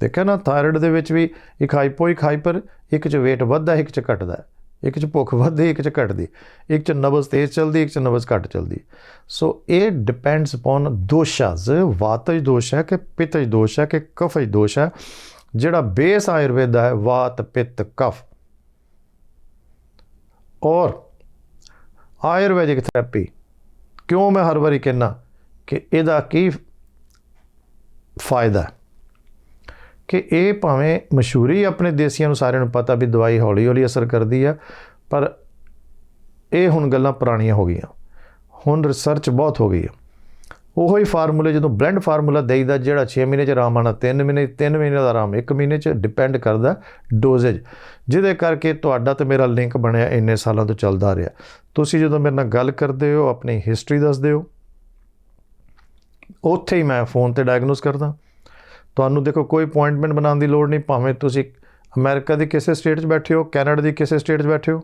ਦੇਖਿਆ ਨਾ, ਥਾਇਰਾਇਡ ਦੇ ਵਿੱਚ ਵੀ ਇੱਕ ਹਾਈਪੋ ਇੱਕ ਹਾਈਪਰ ਇੱਕ ਚ weight ਵੱਧਦਾ, ਇੱਕ ਚ ਘਟਦਾ। ਇੱਕ ਚ ਭੁੱਖ ਵੱਧਦੀ, ਇੱਕ ਚ ਘਟਦੀ। ਇੱਕ ਚ ਨਬਜ਼ ਤੇਜ਼ ਚੱਲਦੀ, ਇੱਕ ਚ ਨਬਜ਼ ਘਟ ਚੱਲਦੀ। ਸੋ ਇਹ ਡਿਪੈਂਡਸ ਅਪਨ ਦੋਸ਼ਾਸ ਵਾਤਜ ਦੋਸ਼ ਹੈ ਕਿ ਪਿਤਜ ਦੋਸ਼ ਹੈ ਕਿ ਕਫਜ ਦੋਸ਼ ਹੈ, ਜਿਹੜਾ ਬੇਸ ਆਯੁਰਵੇਦ ਦਾ ਹੈ, ਵਾਤ, ਪਿੱਤ, ਕਫ। ਔਰ ਆਯੁਰਵੈਦਿਕ ਥੈਰੇਪੀ, ਕਿਉਂ ਮੈਂ ਹਰ ਵਾਰੀ ਕਹਿਣਾ ਕਿ ਇਹਦਾ ਕੀ ਫਾਇਦਾ ਕਿ ਇਹ ਭਾਵੇਂ ਮਸ਼ਹੂਰੀ ਆਪਣੇ ਦੇਸੀਆਂ ਨੂੰ ਸਾਰਿਆਂ ਨੂੰ ਪਤਾ ਵੀ ਦਵਾਈ ਹੌਲੀ ਹੌਲੀ ਅਸਰ ਕਰਦੀ ਆ, ਪਰ ਇਹ ਹੁਣ ਗੱਲਾਂ ਪੁਰਾਣੀਆਂ ਹੋ ਗਈਆਂ। ਹੁਣ ਰਿਸਰਚ ਬਹੁਤ ਹੋ ਗਈ ਆ। ਉਹੋ ਹੀ ਫਾਰਮੂਲੇ ਜਦੋਂ ਬਲੈਂਡ ਫਾਰਮੂਲਾ ਦੇਈਦਾ, ਜਿਹੜਾ 6 ਮਹੀਨੇ ਚ ਆਰਾਮ ਆਣਾ 3 ਮਹੀਨੇ 3 ਮਹੀਨੇ ਦਾ ਆਰਾਮ 1 ਮਹੀਨੇ ਚ ਡਿਪੈਂਡ ਕਰਦਾ ਡੋਜ਼ੇਜ ਜਿਹਦੇ ਕਰਕੇ ਤੁਹਾਡਾ ਤੇ ਮੇਰਾ ਲਿੰਕ ਬਣਿਆ ਇੰਨੇ ਸਾਲਾਂ ਤੋਂ ਚੱਲਦਾ ਰਿਹਾ। ਤੁਸੀਂ ਜਦੋਂ ਮੇਰੇ ਨਾਲ ਗੱਲ ਕਰਦੇ ਹੋ, ਆਪਣੀ ਹਿਸਟਰੀ ਦੱਸਦੇ ਹੋ, ਉੱਥੇ ਹੀ ਮੈਂ ਫੋਨ ਤੇ ਡਾਇਗਨੋਸ ਕਰਦਾ। ਤੁਹਾਨੂੰ ਦੇਖੋ, ਕੋਈ ਅਪਾਇੰਟਮੈਂਟ ਬਣਾਉਣ ਦੀ ਲੋੜ ਨਹੀਂ, ਭਾਵੇਂ ਤੁਸੀਂ ਅਮਰੀਕਾ ਦੇ ਕਿਸੇ ਸਟੇਟ 'ਚ ਬੈਠੇ ਹੋ, ਕੈਨੇਡਾ ਦੀ ਕਿਸੇ ਸਟੇਟ 'ਚ ਬੈਠੇ ਹੋ,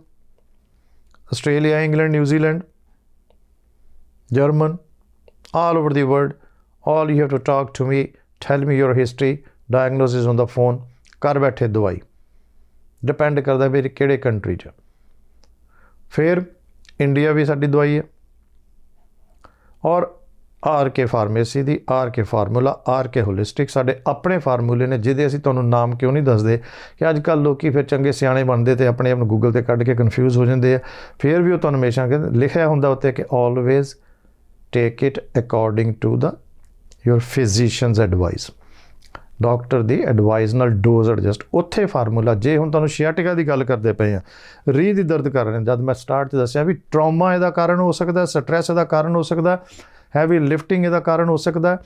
Australia, England New Zealand German all over the world all you have to talk to me tell me your history diagnosis on the phone ਕਰ ਬੈਠੇ ਦਵਾਈ। ਡਿਪੈਂਡ ਕਰਦਾ ਵੀ ਕਿਹੜੇ ਕੰਟਰੀ 'ਚ। ਫਿਰ ਇੰਡੀਆ ਵੀ ਸਾਡੀ ਦਵਾਈ ਹੈ। ਔਰ ਆਰ ਕੇ ਫਾਰਮੇਸੀ ਦੀ R K formula R K holistic. ਸਾਡੇ ਆਪਣੇ ਫਾਰਮੂਲੇ ਨੇ, ਜਿਹਦੇ ਅਸੀਂ ਤੁਹਾਨੂੰ ਨਾਮ ਕਿਉਂ ਨਹੀਂ ਦੱਸਦੇ? ਕਿ ਅੱਜ ਕੱਲ ਲੋਕੀ ਫਿਰ ਚੰਗੇ ਸਿਆਣੇ ਬਣਦੇ ਤੇ ਆਪਣੇ ਆਪ ਨੂੰ ਗੂਗਲ ਤੇ ਕੱਢ ਕੇ ਕਨਫਿਊਜ਼ ਹੋ ਜਾਂਦੇ ਆ। ਫਿਰ ਵੀ ਉਹ ਤੁਹਾਨੂੰ ਹਮੇਸ਼ਾ ਕਹਿੰਦੇ, ਲਿਖਿਆ ਹੁੰਦਾ ਉੱਤੇ ਕਿ always take it according to the your physicians advice doctor the advice ਨਾਲ ਡੋਜ਼ ਐਡਜਸਟ ਉੱਥੇ ਫਾਰਮੂਲਾ, ਜੇ ਹੁਣ ਤੁਹਾਨੂੰ ਸ਼ਿਆਟਿਕਾ ਦੀ ਗੱਲ ਕਰਦੇ ਪਏ ਆ ਰੀਹ ਦੀ ਦਰਦ ਕਰ ਰਹੇ ਜਦ ਮੈਂ ਸਟਾਰਟ 'ਚ ਦੱਸਿਆ ਵੀ ਟਰਾਮਾ ਇਹਦਾ ਕਾਰਨ ਹੋ ਸਕਦਾ ਸਟ੍ਰੈਸ ਇਹਦਾ ਕਾਰਨ ਹੋ ਸਕਦਾ ਹੈਵੀ ਲਿਫਟਿੰਗ ਇਹਦਾ ਕਾਰਨ ਹੋ ਸਕਦਾ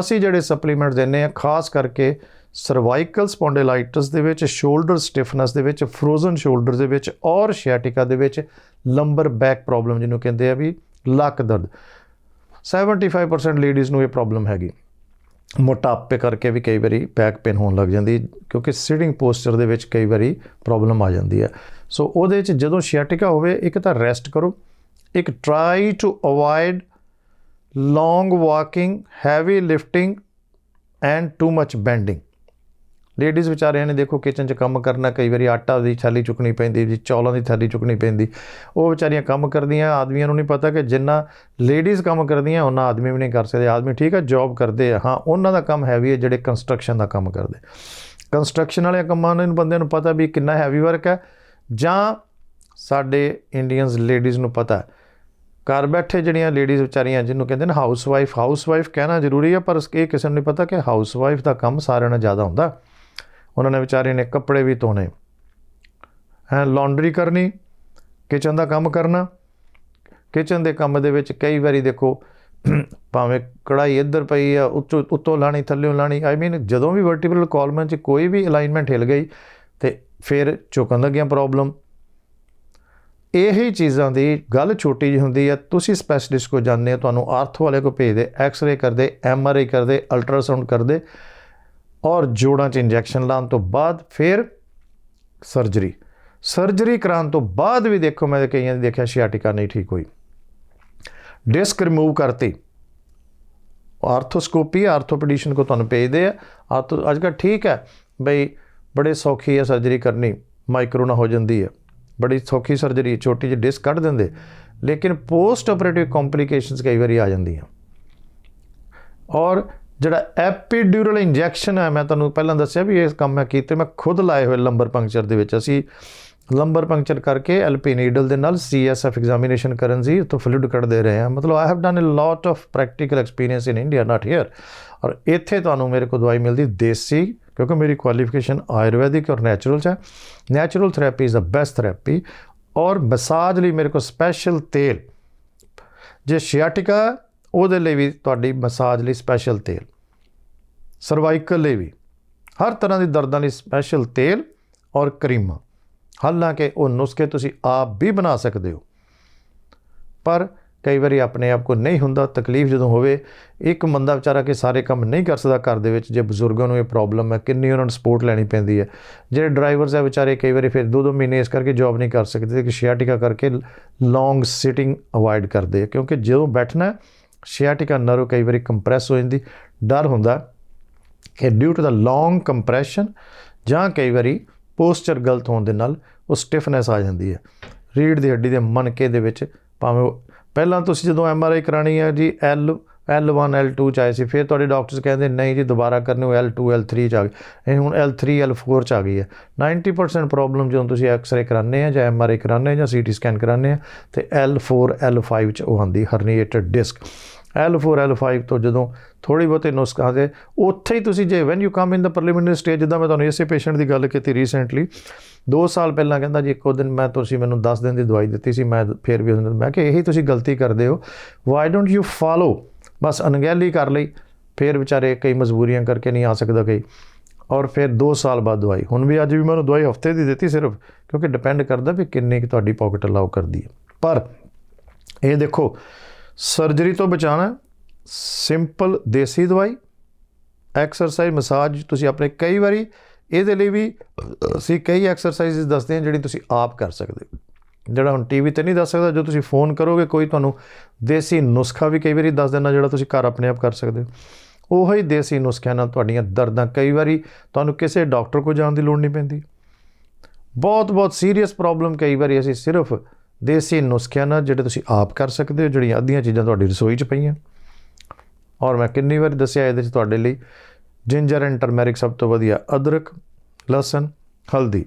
ਅਸੀਂ ਜਿਹੜੇ ਸਪਲੀਮੈਂਟ ਦਿੰਨੇ ਆ ਖਾਸ ਕਰਕੇ ਸਰਵਾਈਕਲ ਸਪੌਂਡਿਲਾਈਟਿਸ ਦੇ ਵਿੱਚ ਸ਼ੋਲਡਰ ਸਟਿਫਨੈਸ ਦੇ ਵਿੱਚ ਫਰੋਜ਼ਨ ਸ਼ੋਲਡਰ ਦੇ ਵਿੱਚ ਔਰ ਸ਼ਿਆਟਿਕਾ ਦੇ ਵਿੱਚ ਲੰਬਰ ਬੈਕ ਪ੍ਰੋਬਲਮ ਜਿਹਨੂੰ ਕਹਿੰਦੇ ਆ ਵੀ ਲੱਕ ਦਰਦ। 75% ਲੇਡੀਜ਼ ਨੂੰ ਇਹ ਪ੍ਰੋਬਲਮ ਹੈਗੀ। ਮੋਟਾਪੇ ਕਰਕੇ ਵੀ ਕਈ ਵਾਰੀ ਬੈਕ ਪੇਨ ਹੋਣ ਲੱਗ ਜਾਂਦੀ, ਕਿਉਂਕਿ ਸਿਟਿੰਗ ਪੋਸਚਰ ਦੇ ਵਿੱਚ ਕਈ ਵਾਰੀ ਪ੍ਰੋਬਲਮ ਆ ਜਾਂਦੀ ਹੈ। ਸੋ ਉਹਦੇ ਵਿੱਚ ਜਦੋਂ ਸ਼ਿਆਟਿਕਾ ਹੋਵੇ, ਇੱਕ ਤਾਂ ਰੈਸਟ ਕਰੋ। ਇੱਕ try to avoid long walking heavy lifting and too much bending ladies ਵਿਚਾਰਿਆਂ ਨੇ ਦੇਖੋ ਕਿਚਨ 'ਚ ਕੰਮ ਕਰਨਾ, ਕਈ ਵਾਰੀ ਆਟਾ ਦੀ ਥੈਲੀ ਚੁੱਕਣੀ ਪੈਂਦੀ, ਜੀ ਚੌਲਾਂ ਦੀ ਥੈਲੀ ਚੁੱਕਣੀ ਪੈਂਦੀ। ਉਹ ਵਿਚਾਰੀਆਂ ਕੰਮ ਕਰਦੀਆਂ, ਆਦਮੀਆਂ ਨੂੰ ਨਹੀਂ ਪਤਾ ਕਿ ਜਿੰਨਾ ਲੇਡੀਜ਼ ਕੰਮ ਕਰਦੀਆਂ ਉਹਨਾਂ ਆਦਮੀ ਵੀ ਨਹੀਂ ਕਰ ਸਕਦੇ। ਆਦਮੀ ਠੀਕ ਹੈ ਜੌਬ ਕਰਦੇ ਆ। ਹਾਂ, ਉਹਨਾਂ ਦਾ ਕੰਮ ਹੈਵੀ ਹੈ ਜਿਹੜੇ ਕੰਸਟਰਕਸ਼ਨ ਦਾ ਕੰਮ ਕਰਦੇ। ਕੰਸਟਰਕਸ਼ਨ ਵਾਲੇ ਕੰਮਾਂ ਨੂੰ, ਬੰਦਿਆਂ ਨੂੰ ਪਤਾ ਵੀ ਕਿੰਨਾ ਹੈਵੀ ਵਰਕ ਹੈ ਜਾਂ ਸਾਡੇ ਇੰਡੀਅਨਸ ਲੇਡੀਜ਼ ਨੂੰ ਪਤਾ ਹੈ ਘਰ ਬੈਠੇ ਜਿਹੜੀਆਂ ਲੇਡੀਜ਼ ਵਿਚਾਰੀਆਂ, ਜਿਹਨੂੰ ਕਹਿੰਦੇ ਨੇ ਹਾਊਸ ਵਾਈਫ ਹਾਊਸ ਵਾਈਫ ਕਹਿਣਾ ਜ਼ਰੂਰੀ ਹੈ ਪਰ ਇਹ ਕਿਸੇ ਨੂੰ ਨਹੀਂ ਪਤਾ ਕਿ ਹਾਊਸ ਵਾਈਫ ਦਾ ਕੰਮ ਸਾਰਿਆਂ ਨਾਲੋਂ ਜ਼ਿਆਦਾ ਹੁੰਦਾ। ਉਹਨਾਂ ਨੇ ਵਿਚਾਰੇ ਨੇ ਕੱਪੜੇ ਵੀ ਧੋਣੇ, ਹੈ ਲਾਂਡਰੀ ਕਰਨੀ ਕਿਚਨ ਦਾ ਕੰਮ ਕਰਨਾ। ਕਿਚਨ ਦੇ ਕੰਮ ਦੇ ਵਿੱਚ ਕਈ ਵਾਰੀ ਦੇਖੋ, ਭਾਵੇਂ ਕੜਾਈ ਇੱਧਰ ਪਈ ਆ ਉੱਤੋਂ ਉੱਤੋਂ ਲਾਣੀ ਥੱਲੇੋਂ ਲਾਣੀ ਆਈ ਮੀਨ ਜਦੋਂ ਵੀ ਵਰਟੀਬਲ ਕਾਲਮਨ 'ਚ ਕੋਈ ਵੀ ਅਲਾਈਨਮੈਂਟ ਹਿਲ ਗਈ ਤੇ ਫਿਰ ਝੁਕਣ ਲੱਗੀਆਂ ਪ੍ਰੋਬਲਮ ਇਹੀ ਚੀਜ਼ਾਂ ਦੀ ਗੱਲ ਛੋਟੀ ਜਿਹੀ ਹੁੰਦੀ ਹੈ ਤੁਸੀਂ ਸਪੈਸ਼ਲਿਸਟ ਕੋ ਜਾਂਦੇ ਹੋ, ਤੁਹਾਨੂੰ ਆਰਥੋ ਵਾਲੇ ਕੋ ਭੇਜਦੇ ਐਕਸ-ਰੇ ਕਰਦੇ ਐਮ-ਆਰ-ਆਈ ਕਰਦੇ ਅਲਟਰਾਸਾਊਂਡ ਕਰਦੇ ਔਰ ਜੋੜਾਂ 'ਚ ਇੰਜੈਕਸ਼ਨ ਲਾਉਣ ਤੋਂ ਬਾਅਦ ਫਿਰ ਸਰਜਰੀ ਸਰਜਰੀ ਕਰਾਉਣ ਤੋਂ ਬਾਅਦ ਵੀ ਦੇਖੋ, ਮੈਂ ਕਈਆਂ ਨੇ ਦੇਖਿਆ ਸ਼ਿਆਟਿਕਾ ਨਹੀਂ ਠੀਕ ਹੋਈ। ਡਿਸਕ ਰਿਮੂਵ ਕਰਤੀ। ਆਰਥੋਸਕੋਪੀ ਆਰਥੋਪੈਡਿਸ਼ਨ ਕੋ ਤੁਹਾਨੂੰ ਭੇਜਦੇ ਆ। ਆਰਥੋ ਅੱਜ ਕੱਲ੍ਹ ਠੀਕ ਹੈ, ਬਈ ਬੜੇ ਸੌਖੀ ਹੈ ਸਰਜਰੀ ਕਰਨੀ ਮਾਈਕਰੋ ਨਾ ਹੋ ਜਾਂਦੀ ਹੈ। ਬੜੀ ਸੌਖੀ ਸਰਜਰੀ ਛੋਟੀ ਜਿਹੀ ਡਿਸਕ ਕੱਢ ਦਿੰਦੇ। ਲੇਕਿਨ ਪੋਸਟ ਆਪਰੇਟਿਵ ਕੰਪਲਿਕੇਸ਼ਨਸ ਕਈ ਵਾਰੀ ਆ ਜਾਂਦੀਆਂ। ਔਰ ਜਿਹੜਾ ਐਪੀਡਿਊਰਲ ਇੰਜੈਕਸ਼ਨ ਹੈ, ਮੈਂ ਤੁਹਾਨੂੰ ਪਹਿਲਾਂ ਦੱਸਿਆ ਵੀ ਇਹ ਕੰਮ ਮੈਂ ਕੀਤੇ, ਮੈਂ ਖੁਦ ਲਾਏ ਹੋਏ ਲੰਬਰ ਪੰਕਚਰ ਦੇ ਵਿੱਚ। ਅਸੀਂ ਲੰਬਰ ਪੰਕਚਰ ਕਰਕੇ ਐਲਪੀ ਨੀਡਲ ਦੇ ਨਾਲ ਸੀਐਸਐਫ ਐਗਜ਼ਾਮੀਨੇਸ਼ਨ ਕਰਨ ਸੀ ਤੋਂ ਫਲੂਇਡ ਕੱਢਦੇ ਰਹੇ ਹਾਂ। ਮਤਲਬ I have done a lot of practical experience in India not here ਔਰ ਇੱਥੇ ਤੁਹਾਨੂੰ ਮੇਰੇ ਕੋਲ ਦਵਾਈ ਮਿਲਦੀ, ਦੇਸੀ ਕਿਉਂਕਿ ਮੇਰੀ ਕੁਆਲੀਫਿਕੇਸ਼ਨ ਆਯੁਰਵੈਦਿਕ ਔਰ ਨੈਚੁਰਲ ਚ ਹੈ। Natural therapy is the best therapy ਔਰ ਮਸਾਜ ਲਈ ਮੇਰੇ ਕੋਲ ਸਪੈਸ਼ਲ ਤੇਲ। ਜੇ ਸ਼ਿਆਟਿਕਾ ਉਹਦੇ ਲਈ ਵੀ ਤੁਹਾਡੀ ਮਸਾਜ ਲਈ ਸਪੈਸ਼ਲ ਤੇਲ। ਸਰਵਾਈਕਲ ਲਈ ਵੀ। ਹਰ ਤਰ੍ਹਾਂ ਦੀ ਦਰਦਾਂ ਲਈ ਸਪੈਸ਼ਲ ਤੇਲ ਔਰ ਕਰੀਮਾਂ। ਹਾਲਾਂਕਿ ਉਹ ਨੁਸਖੇ ਤੁਸੀਂ ਆਪ ਵੀ ਬਣਾ ਸਕਦੇ ਹੋ। ਪਰ ਕਈ ਵਾਰੀ ਆਪਣੇ ਆਪ ਕੋ ਨਹੀਂ ਹੁੰਦਾ, ਤਕਲੀਫ ਜਦੋਂ ਹੋਵੇ, ਇੱਕ ਬੰਦਾ ਵਿਚਾਰਾ ਕਿ ਸਾਰੇ ਕੰਮ ਨਹੀਂ ਕਰ ਸਕਦਾ ਘਰ ਦੇ ਵਿੱਚ, ਜੇ ਬਜ਼ੁਰਗਾਂ ਨੂੰ ਇਹ ਪ੍ਰੋਬਲਮ ਹੈ, ਕਿੰਨੀ ਉਹਨਾਂ ਨੂੰ ਸਪੋਰਟ ਲੈਣੀ ਪੈਂਦੀ ਹੈ। ਜਿਹੜੇ ਡਰਾਈਵਰਸ ਹੈ ਵਿਚਾਰੇ ਕਈ ਵਾਰੀ ਫਿਰ ਦੋ ਦੋ ਮਹੀਨੇ ਇਸ ਕਰਕੇ ਜੌਬ ਨਹੀਂ ਕਰ ਸਕਦੇ ਕਿ ਸ਼ਿਆਟਿਕਾ ਕਰਕੇ ਲੌਂਗ ਸਿਟਿੰਗ ਅਵੋਇਡ ਕਰਦੇ ਆ, ਕਿਉਂਕਿ ਜਦੋਂ ਬੈਠਣਾ ਸ਼ਿਆਟਿਕਾ ਨਰਵ ਕਈ ਵਾਰੀ ਕੰਪਰੈਸ ਹੋ ਜਾਂਦੀ, ਡਰ ਹੁੰਦਾ ਕਿ due to the long compression ਜਾਂ ਕਈ ਵਾਰੀ ਪੋਸਚਰ ਗਲਤ ਹੋਣ ਦੇ ਨਾਲ ਉਹ ਸਟਿਫਨੈਸ ਆ ਜਾਂਦੀ ਹੈ। ਰੀੜ ਦੀ ਹੱਡੀ ਦੇ ਮਣਕੇ ਦੇ ਵਿੱਚ ਭਾਵੇਂ ਉਹ ਪਹਿਲਾਂ ਤੁਸੀਂ ਜਦੋਂ ਐਮ ਆਰ ਆਈ ਕਰਾਣੀ ਹੈ ਜੀ ਐਲ L1 L2 ਚ ਆਏ ਸੀ, ਫਿਰ ਤੁਹਾਡੇ ਡਾਕਟਰਸ ਕਹਿੰਦੇ, ਨਹੀਂ ਜੀ, ਦੁਬਾਰਾ ਕਰਨੇ ਹੋ L2 L3 ਚ ਆ ਗਏ ਇਹ ਹੁਣ L3 L4 ਚ ਆ ਗਈ ਹੈ। 90% ਪ੍ਰੋਬਲਮ ਜਦੋਂ ਤੁਸੀਂ ਐਕਸ-ਰੇ ਕਰਾਉਂਦੇ ਆ ਜਾਂ ਐਮ ਆਰ ਆਈ ਕਰਾਉਂਦੇ ਆ ਜਾਂ ਸੀਟੀ ਸਕੈਨ ਕਰਾਉਂਦੇ ਆ, ਤੇ L4 L5 ਚ ਉਹ ਆਂਦੀ ਹਰਨੀਏਟਡ ਡਿਸਕ L4 L5 ਤੋਂ ਜਦੋਂ ਥੋੜੀ ਬਹੁਤੇ ਨੁਸਖਾ ਦੇ, ਉੱਥੇ ਹੀ ਤੁਸੀਂ ਜੇ when you come in the preliminary stage ਜਿੱਦਾਂ ਮੈਂ ਤੁਹਾਨੂੰ ਇਸੇ ਪੇਸ਼ੈਂਟ ਦੀ ਗੱਲ ਕੀਤੀ ਰੀਸੈਂਟਲੀ 2 ਸਾਲ ਪਹਿਲਾਂ ਕਹਿੰਦਾ ਜੀ, ਇੱਕੋ ਦਿਨ ਮੈਂ ਤੁਸੀਂ ਮੈਨੂੰ 10 ਦਿਨ ਦੀ ਦਵਾਈ ਦਿੱਤੀ ਸੀ, ਮੈਂ ਫਿਰ ਵੀ ਉਹਨੂੰ ਮੈਂ ਕਿ ਇਹੀ ਤੁਸੀਂ ਗਲਤੀ ਕਰਦੇ ਹੋ। ਵਾਈ ਡੋਨਟ ਯੂ ਫਾਲੋ ਬਸ ਅਣਗਹਿਲੀ ਕਰ ਲਈ। ਫਿਰ ਵਿਚਾਰੇ ਕਈ ਮਜਬੂਰੀਆਂ ਕਰਕੇ ਨਹੀਂ ਆ ਸਕਦਾ ਕਈ। ਔਰ ਫਿਰ 2 ਸਾਲ ਬਾਅਦ ਦਵਾਈ। ਹੁਣ ਵੀ ਅੱਜ ਵੀ ਮੈਨੂੰ ਦਵਾਈ ਹਫ਼ਤੇ ਦੀ ਦਿੱਤੀ ਸਿਰਫ, ਕਿਉਂਕਿ ਡਿਪੈਂਡ ਕਰਦਾ ਵੀ ਕਿੰਨੀ ਕਿ ਤੁਹਾਡੀ ਪਾਕਟ ਅਲਾਉ ਕਰਦੀ ਹੈ। ਪਰ ਇਹ ਦੇਖੋ ਸਰਜਰੀ ਤੋਂ ਬਚਾਣਾ ਸਿੰਪਲ ਦੇਸੀ ਦਵਾਈ ਐਕਸਰਸਾਈਜ਼ ਮਸਾਜ ਤੁਸੀਂ ਆਪਣੇ ਕਈ ਵਾਰੀ ਇਹਦੇ ਲਈ ਵੀ, ਅਸੀਂ ਕਈ ਐਕਸਰਸਾਈਜ਼ ਦੱਸਦੇ ਹਾਂ ਜਿਹੜੀ ਤੁਸੀਂ ਆਪ ਕਰ ਸਕਦੇ ਹੋ। ਜਿਹੜਾ ਹੁਣ ਟੀਵੀ ਤੇ ਨਹੀਂ ਦੱਸ ਸਕਦਾ, ਜੋ ਤੁਸੀਂ ਫੋਨ ਕਰੋਗੇ, ਕੋਈ ਤੁਹਾਨੂੰ ਦੇਸੀ ਨੁਸਖਾ ਵੀ ਕਈ ਵਾਰੀ ਦੱਸ ਦਿੰਦਾ ਜਿਹੜਾ ਤੁਸੀਂ ਘਰ ਆਪਣੇ ਆਪ ਕਰ ਸਕਦੇ ਹੋ। ਉਹੀ ਦੇਸੀ ਨੁਸਖਿਆਂ ਨਾਲ ਤੁਹਾਡੀਆਂ ਦਰਦਾਂ ਕਈ ਵਾਰੀ ਤੁਹਾਨੂੰ ਕਿਸੇ ਡਾਕਟਰ ਕੋਲ ਜਾਣ ਦੀ ਲੋੜ ਨਹੀਂ ਪੈਂਦੀ। ਬਹੁਤ ਬਹੁਤ ਸੀਰੀਅਸ ਪ੍ਰੋਬਲਮ ਕਈ ਵਾਰੀ ਅਸੀਂ ਸਿਰਫ ਦੇਸੀ ਨੁਸਖਿਆਂ ਨਾਲ ਜਿਹੜੇ ਤੁਸੀਂ ਆਪ ਕਰ ਸਕਦੇ ਹੋ, ਜਿਹੜੀਆਂ ਅੱਧੀਆਂ ਚੀਜ਼ਾਂ ਤੁਹਾਡੀ ਰਸੋਈ 'ਚ ਪਈਆਂ। ਔਰ ਮੈਂ ਕਿੰਨੀ ਵਾਰ ਦੱਸਿਆ, ਇਹਦੇ 'ਚ ਤੁਹਾਡੇ ਲਈ ਜਿੰਜਰ ਐਂਡ ਟਰਮੈਰਿਕ ਸਭ ਤੋਂ ਵਧੀਆ ਅਦਰਕ, ਲਸਣ, ਹਲਦੀ।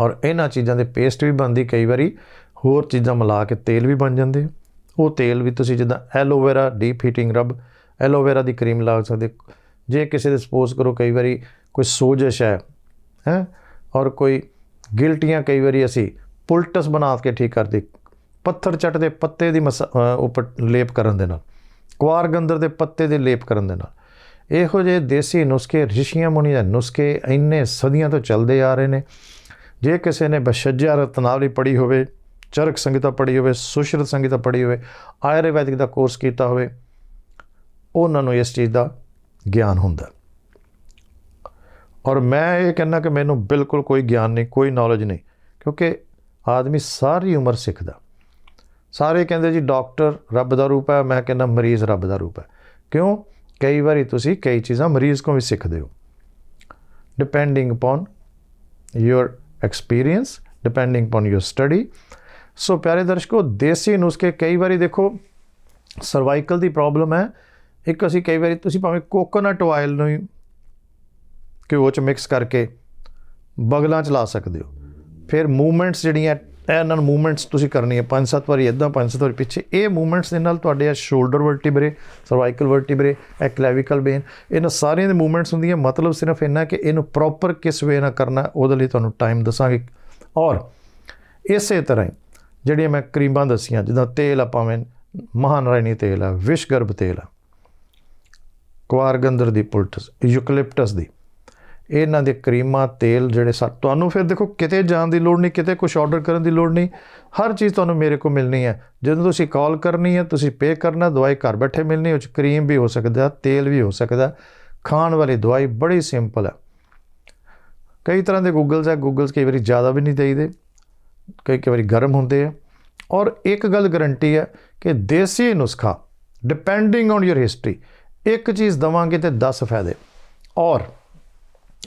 ਔਰ ਇਹਨਾਂ ਚੀਜ਼ਾਂ ਦੇ ਪੇਸਟ ਵੀ ਬਣਦੀ ਕਈ ਵਾਰੀ, ਹੋਰ ਚੀਜ਼ਾਂ ਮਿਲਾ ਕੇ ਤੇਲ ਵੀ ਬਣ ਜਾਂਦੇ ਉਹ ਤੇਲ ਵੀ ਤੁਸੀਂ ਜਿੱਦਾਂ aloe vera deep heating rub, aloe vera ਦੀ ਕਰੀਮ ਲਾ ਸਕਦੇ ਜੇ ਕਿਸੇ ਦੇ ਸਪੋਜ਼ ਕਰੋ ਕਈ ਵਾਰੀ ਕੋਈ ਸੋਜਸ਼ ਹੈ ਹੈ, ਔਰ ਕੋਈ ਗਿਲਟੀਆਂ ਕਈ ਵਾਰੀ ਅਸੀਂ ਪੁਲਟਸ ਬਣਾ ਕੇ ਠੀਕ ਕਰਦੀ, ਪੱਥਰ ਚੱਟ ਦੇ ਪੱਤੇ ਦੀ ਮਸਾ- ਉੱਪਰ ਲੇਪ ਕਰਨ ਦੇ ਨਾਲ, ਕੁਆਰ ਗੰਦਰ ਦੇ ਪੱਤੇ ਦੇ ਲੇਪ ਕਰਨ ਦੇ ਨਾਲ ਇਹੋ ਜਿਹੇ ਦੇਸੀ ਨੁਸਖੇ, ਰਿਸ਼ੀਆਂ ਮੁਨੀਆਂ ਦੇ ਨੁਸਖੇ ਇੰਨੇ ਸਦੀਆਂ ਤੋਂ ਚੱਲਦੇ ਆ ਰਹੇ ਨੇ। ਜੇ ਕਿਸੇ ਨੇ ਬਸ਼ੱਜਾ ਰਤਨਾਵਲੀ ਪੜ੍ਹੀ ਹੋਵੇ, ਚਰਕ ਸੰਗੀਤਾ ਪੜ੍ਹੀ ਹੋਵੇ, ਸੁਸ਼ਰਤ ਸੰਗੀਤਾ ਪੜ੍ਹੀ ਹੋਵੇ, ਆਯੁਰਵੈਦਿਕ ਦਾ ਕੋਰਸ ਕੀਤਾ ਹੋਵੇ, ਉਹਨਾਂ ਨੂੰ ਇਸ ਚੀਜ਼ ਦਾ ਗਿਆਨ ਹੁੰਦਾ। ਔਰ ਮੈਂ ਇਹ ਕਹਿੰਦਾ ਕਿ ਮੈਨੂੰ ਬਿਲਕੁਲ ਕੋਈ ਗਿਆਨ ਨਹੀਂ, ਕੋਈ ਨੌਲੇਜ ਨਹੀਂ, ਕਿਉਂਕਿ ਆਦਮੀ ਸਾਰੀ ਉਮਰ ਸਿੱਖਦਾ। ਸਾਰੇ ਕਹਿੰਦੇ ਜੀ, ਡਾਕਟਰ ਰੱਬ ਦਾ ਰੂਪ ਹੈ। ਮੈਂ ਕਹਿੰਦਾ, ਮਰੀਜ਼ ਰੱਬ ਦਾ ਰੂਪ ਹੈ। ਕਿਉਂ? ਕਈ ਵਾਰੀ ਤੁਸੀਂ ਕਈ ਚੀਜ਼ਾਂ ਮਰੀਜ਼ ਕੋਲ ਵੀ ਸਿੱਖਦੇ ਹੋ। Depending upon your experience depending upon your study so ਪਿਆਰੇ ਦਰਸ਼ਕੋ, ਦੇਸੀ ਨੁਸਖੇ ਕਈ ਵਾਰੀ ਦੇਖੋ ਸਰਵਾਈਕਲ ਦੀ ਪ੍ਰੋਬਲਮ ਹੈ। ਇੱਕ ਅਸੀਂ ਕਈ ਵਾਰੀ, ਤੁਸੀਂ ਭਾਵੇਂ ਕੋਕੋਨਟ ਆਇਲ ਨੂੰ ਹੀ ਘਿਓ ਚ ਮਿਕਸ ਕਰਕੇ ਬਗਲਾਂ ਚ ਲਾ ਸਕਦੇ ਹੋ। ਫਿਰ ਮੂਵਮੈਂਟਸ ਜਿਹੜੀਆਂ ਇਹਨਾਂ ਨੂੰ ਮੂਵਮੈਂਟਸ ਤੁਸੀਂ ਕਰਨੀ ਹੈ। ਪੰਜ ਸੱਤ ਵਾਰੀ ਇਦਾਂ ਪੰਜ ਸੱਤ ਵਾਰੀ ਪਿੱਛੇ। ਇਹ ਮੂਵਮੈਂਟਸ ਦੇ ਨਾਲ ਤੁਹਾਡੇ ਆ ਸ਼ੋਲਡਰ ਵਰਟੀਬਰੇ ਸਰਵਾਈਕਲ ਵਰਟੀਬਰੇ ਇਹ ਕਲੈਵੀਕਲ ਬੇਨ ਇਹਨਾਂ ਸਾਰਿਆਂ ਦੇ ਮੂਵਮੈਂਟਸ ਹੁੰਦੀਆਂ। ਮਤਲਬ ਸਿਰਫ ਇੰਨਾ ਕਿ ਇਹਨੂੰ ਪ੍ਰੋਪਰ ਕਿਸ ਵੇ ਨਾਲ ਕਰਨਾ, ਉਹਦੇ ਲਈ ਤੁਹਾਨੂੰ ਟਾਈਮ ਦੱਸਾਂਗੇ। ਔਰ ਇਸੇ ਤਰ੍ਹਾਂ ਹੀ ਜਿਹੜੀਆਂ ਮੈਂ ਕਰੀਮਾਂ ਦੱਸੀਆਂ, ਜਿੱਦਾਂ ਤੇਲ ਆਪਾਂ ਮੈਂ ਮਹਾਨਰਾਇਣੀ ਤੇਲ ਆ, ਵਿਸ਼ਗਰਭ ਤੇਲ ਆ। ਕੁਆਰਗੰਦਰ ਦੀ ਪੁਲਟਸ ਯੂਕਲਿਪਟਸ ਦੀ। ਇਹਨਾਂ ਦੇ ਕਰੀਮਾਂ, ਤੇਲ ਜਿਹੜੇ ਸਾ, ਤੁਹਾਨੂੰ ਫਿਰ ਦੇਖੋ ਕਿਤੇ ਜਾਣ ਦੀ ਲੋੜ ਨਹੀਂ, ਕਿਤੇ ਕੁਝ ਆਰਡਰ ਕਰਨ ਦੀ ਲੋੜ ਨਹੀਂ। ਹਰ ਚੀਜ਼ ਤੁਹਾਨੂੰ ਮੇਰੇ ਕੋਲ ਮਿਲਣੀ ਹੈ। ਜਦੋਂ ਤੁਸੀਂ ਕਾਲ ਕਰਨੀ ਹੈ, ਤੁਸੀਂ ਪੇ ਕਰਨਾ, ਦਵਾਈ ਘਰ ਬੈਠੇ ਮਿਲਣੀ, ਉਹ 'ਚ ਕਰੀਮ ਵੀ ਹੋ ਸਕਦਾ, ਤੇਲ ਵੀ ਹੋ ਸਕਦਾ। ਖਾਣ ਵਾਲੀ ਦਵਾਈ ਬੜੀ ਸਿੰਪਲ ਹੈ। ਕਈ ਤਰ੍ਹਾਂ ਦੇ ਗੂਗਲਸ ਹੈ ਗੂਗਲਸ ਕਈ ਵਾਰੀ ਜ਼ਿਆਦਾ ਵੀ ਨਹੀਂ ਦੇਈਦੇ। ਕਈ ਕਈ ਵਾਰੀ ਗਰਮ ਹੁੰਦੇ ਆ। ਔਰ ਇੱਕ ਗੱਲ ਗਰੰਟੀ ਹੈ ਕਿ ਦੇਸੀ ਨੁਸਖਾ ਡਿਪੈਂਡਿੰਗ ਔਨ ਯਰ ਹਿਸਟਰੀ ਇੱਕ ਚੀਜ਼ ਦਵਾਂਗੇ ਤੇ 10 ਫਾਇਦੇ। ਔਰ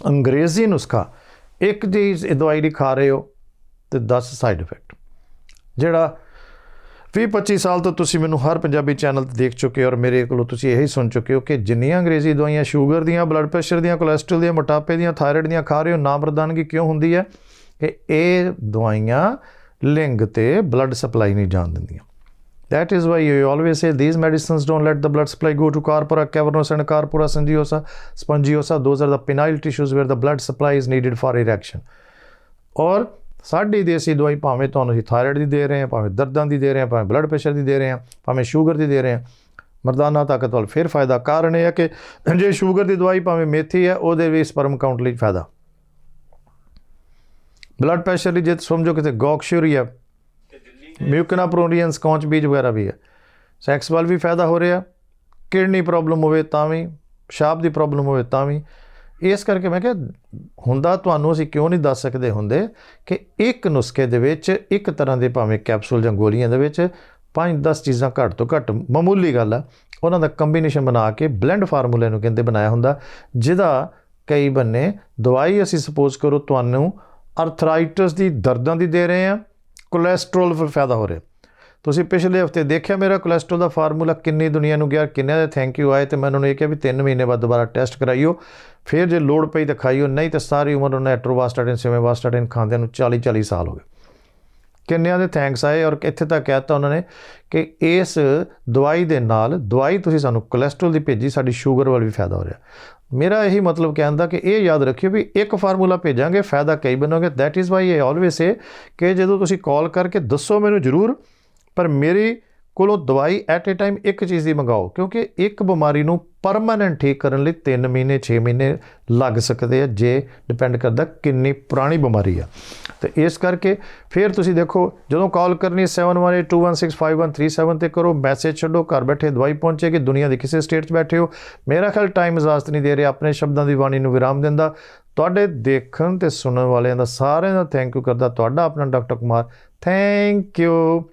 ਅੰਗਰੇਜ਼ੀ ਨੁਸਖਾ, ਇੱਕ ਚੀਜ਼ ਦਵਾਈ ਦੀ ਖਾ ਰਹੇ ਹੋ ਤੇ 10 ਸਾਈਡ ਇਫੈਕਟ ਜਿਹੜਾ 20 25 ਸਾਲ ਤੋਂ ਤੁਸੀਂ ਮੈਨੂੰ ਹਰ ਪੰਜਾਬੀ ਚੈਨਲ ਤੇ ਦੇਖ ਚੁੱਕੇ ਹੋ ਔਰ ਮੇਰੇ ਕੋਲੋਂ ਤੁਸੀਂ ਇਹੀ ਸੁਣ ਚੁੱਕੇ ਹੋ ਕਿ ਜਿੰਨੀਆਂ ਅੰਗਰੇਜ਼ੀ ਦਵਾਈਆਂ ਸ਼ੂਗਰ ਦੀਆਂ ਬਲੱਡ ਪ੍ਰੈਸ਼ਰ ਦੀਆਂ ਕੋਲੇਸਟ੍ਰੋਲ ਦੀਆਂ, ਮੋਟਾਪੇ ਦੀਆਂ ਥਾਇਰਾਇਡ ਦੀਆਂ ਖਾ ਰਹੇ ਹੋ ਨਾ ਮਰਦਾਨਗੀ ਕਿਉਂ ਹੁੰਦੀ ਹੈ? ਕਿ ਇਹ ਦਵਾਈਆਂ ਲਿੰਗ ਤੇ ਬਲੱਡ ਸਪਲਾਈ ਨਹੀਂ ਜਾਣ ਦਿੰਦੀਆਂ। That is why you always say these medicines don't let the blood supply go to corpora cavernosa and corpora spongiosa. Spongiosa, those are the penile tissues where the blood supply is needed for erection. ਔਰ ਸਾਡੀ ਦੇਸੀ ਦਵਾਈ ਭਾਵੇਂ ਤੁਹਾਨੂੰ ਅਸੀਂ ਥਾਇਰਾਇਡ ਦੀ ਦੇ ਰਹੇ ਹਾਂ ਭਾਵੇਂ ਦਰਦਾਂ ਦੀ ਦੇ ਰਹੇ ਹਾਂ ਭਾਵੇਂ ਬਲੱਡ ਪ੍ਰੈਸ਼ਰ ਦੀ ਦੇ ਰਹੇ ਹਾਂ ਭਾਵੇਂ ਸ਼ੂਗਰ ਦੀ ਦੇ ਰਹੇ ਹਾਂ ਮਰਦਾਨਾ ਤਾਕਤ ਵੱਲ ਫਿਰ ਫਾਇਦਾ ਕਾਰਨ ਇਹ ਹੈ ਕਿ ਜੇ ਸ਼ੂਗਰ ਦੀ ਦਵਾਈ ਭਾਵੇਂ ਮੇਥੀ ਹੈ ਉਹਦੇ ਵੀ ਸਪਰਮ ਕਾਊਂਟ ਲਈ ਫਾਇਦਾ ਬਲੱਡ ਪ੍ਰੈਸ਼ਰ ਲਈ ਜੇ ਸਮਝੋ ਕਿਤੇ ਗੌਕਸ਼ੂਰੀ ਹੈ ਮਿਊਕਨਾ ਪ੍ਰੋਰੀਅਨ ਸਕੌਂਚ ਬੀਜ ਵਗੈਰਾ ਵੀ ਹੈ। ਸੈਕਸ ਵੱਲ ਵੀ ਫਾਇਦਾ ਹੋ ਰਿਹਾ। ਕਿਡਨੀ ਪ੍ਰੋਬਲਮ ਹੋਵੇ ਤਾਂ ਵੀ ਪਿਸ਼ਾਬ ਦੀ ਪ੍ਰੋਬਲਮ ਹੋਵੇ ਤਾਂ ਵੀ। ਇਸ ਕਰਕੇ ਮੈਂ ਕਿਹਾ, ਹੁੰਦਾ ਤੁਹਾਨੂੰ ਅਸੀਂ ਕਿਉਂ ਨਹੀਂ ਦੱਸ ਸਕਦੇ ਹੁੰਦੇ ਕਿ ਇੱਕ ਨੁਸਖੇ ਦੇ ਵਿੱਚ ਇੱਕ ਤਰ੍ਹਾਂ ਦੇ ਭਾਵੇਂ ਕੈਪਸੂਲ ਜਾਂ ਗੋਲੀਆਂ ਦੇ ਵਿੱਚ 5-10 ਚੀਜ਼ਾਂ ਘੱਟ ਤੋਂ ਘੱਟ ਮਾਮੂਲੀ ਗੱਲ ਆ। ਉਹਨਾਂ ਦਾ ਕੰਬੀਨੇਸ਼ਨ ਬਣਾ ਕੇ ਬਲੈਂਡ ਫਾਰਮੂਲੇ ਨੂੰ ਕਹਿੰਦੇ ਬਣਾਇਆ ਹੁੰਦਾ, ਜਿਹਦਾ ਕਈ ਬੰਨੇ ਦਵਾਈ ਅਸੀਂ ਸਪੋਜ਼ ਕਰੋ ਤੁਹਾਨੂੰ ਅਰਥਰਾਈਟਸ ਦੀ ਦਰਦਾਂ ਦੀ ਦੇ ਰਹੇ ਆ ਕੋਲੇਸਟ੍ਰੋਲ ਫਿਰ ਫਾਇਦਾ ਹੋ ਰਿਹਾ। ਤੁਸੀਂ ਪਿਛਲੇ ਹਫ਼ਤੇ ਦੇਖਿਆ ਮੇਰਾ ਕੋਲੇਸਟ੍ਰੋਲ ਦਾ ਫਾਰਮੂਲਾ ਕਿੰਨੀ ਦੁਨੀਆ ਨੂੰ ਗਿਆ ਕਿੰਨੇ ਦੇ ਥੈਂਕ ਯੂ ਆਏ ਤੇ ਮੈਂ ਉਹਨਾਂ ਨੂੰ ਇਹ ਕਿਹਾ ਵੀ 3 ਮਹੀਨੇ ਬਾਅਦ ਦੁਬਾਰਾ ਟੈਸਟ ਕਰਾਈਓ। ਫਿਰ ਜੇ ਲੋੜ ਪਈ ਤਾਂ ਖਾਈਓ, ਨਹੀਂ ਤਾਂ ਸਾਰੀ ਉਮਰ ਉਹਨਾਂ ਐਟਰੋਵਾਸਟਾਟਿਨ, ਸਿਮੇਵਾਸਟਾਟਿਨ ਖਾਂਦਿਆਂ ਨੂੰ 40 40 ਸਾਲ ਹੋ ਗਏ। ਕਿੰਨਿਆਂ ਦੇ ਥੈਂਕਸ ਆਏ ਔਰ ਇੱਥੇ ਤੱਕ ਕਹਿਤਾ ਉਹਨਾਂ ਨੇ ਕਿ ਇਸ ਦਵਾਈ ਦੇ ਨਾਲ ਦਵਾਈ ਤੁਸੀਂ ਸਾਨੂੰ ਕੋਲੇਸਟ੍ਰੋਲ ਦੀ ਭੇਜੀ, ਸਾਡੀ ਸ਼ੂਗਰ ਵੱਲ ਵੀ ਫਾਇਦਾ ਹੋ ਰਿਹਾ। ਮੇਰਾ ਇਹੀ ਮਤਲਬ ਕਹਿਣ ਦਾ ਕਿ ਇਹ ਯਾਦ ਰੱਖਿਓ ਵੀ ਇੱਕ ਫਾਰਮੂਲਾ ਭੇਜਾਂਗੇ, ਫਾਇਦਾ ਕਈ ਬਣੋਗੇ। That is why I always say ਕਿ ਜਦੋਂ ਤੁਸੀਂ ਕਾਲ ਕਰਕੇ ਦੱਸੋ ਮੈਨੂੰ ਜ਼ਰੂਰ, ਪਰ ਮੇਰੀ ਕੋਲੋਂ ਦਵਾਈ ਐਟ ਅ ਟਾਈਮ ਇੱਕ ਚੀਜ਼ ਦੀ ਮੰਗਾਓ, ਕਿਉਂਕਿ ਇੱਕ ਬਿਮਾਰੀ ਨੂੰ ਪਰਮਾਨੈਂਟ ਠੀਕ ਕਰਨ ਲਈ 3 ਮਹੀਨੇ 6 ਮਹੀਨੇ ਲੱਗ ਸਕਦੇ ਆ, ਜੇ ਡਿਪੈਂਡ ਕਰਦਾ ਕਿੰਨੀ ਪੁਰਾਣੀ ਬਿਮਾਰੀ ਆ। ਤੇ ਇਸ ਕਰਕੇ ਫਿਰ ਤੁਸੀਂ ਦੇਖੋ, ਜਦੋਂ ਕਾਲ ਕਰਨੀ 7182165137 ਤੇ ਕਰੋ ਮੈਸੇਜ ਛੱਡੋ, ਘਰ ਬੈਠੇ ਦਵਾਈ ਪਹੁੰਚੇਗੀ ਦੁਨੀਆ ਦੇ ਕਿਸੇ ਸਟੇਟ 'ਚ ਬੈਠੇ ਹੋ। ਮੇਰਾ ਖਿਆਲ ਟਾਈਮ ਇਜਾਜ਼ਤ ਨਹੀਂ ਦੇ ਰਿਹਾ ਆਪਣੇ ਸ਼ਬਦਾਂ ਦੀ ਬਾਣੀ ਨੂੰ ਵਿਰਾਮ ਦਿੰਦਾ ਤੁਹਾਡੇ ਦੇਖਣ ਤੇ ਸੁਣਨ ਵਾਲਿਆਂ ਦਾ ਸਾਰਿਆਂ ਦਾ ਥੈਂਕ ਯੂ ਕਰਦਾ। ਤੁਹਾਡਾ ਆਪਣਾ ਡਾਕਟਰ ਕੁਮਾਰ ਥੈਂਕ ਯੂ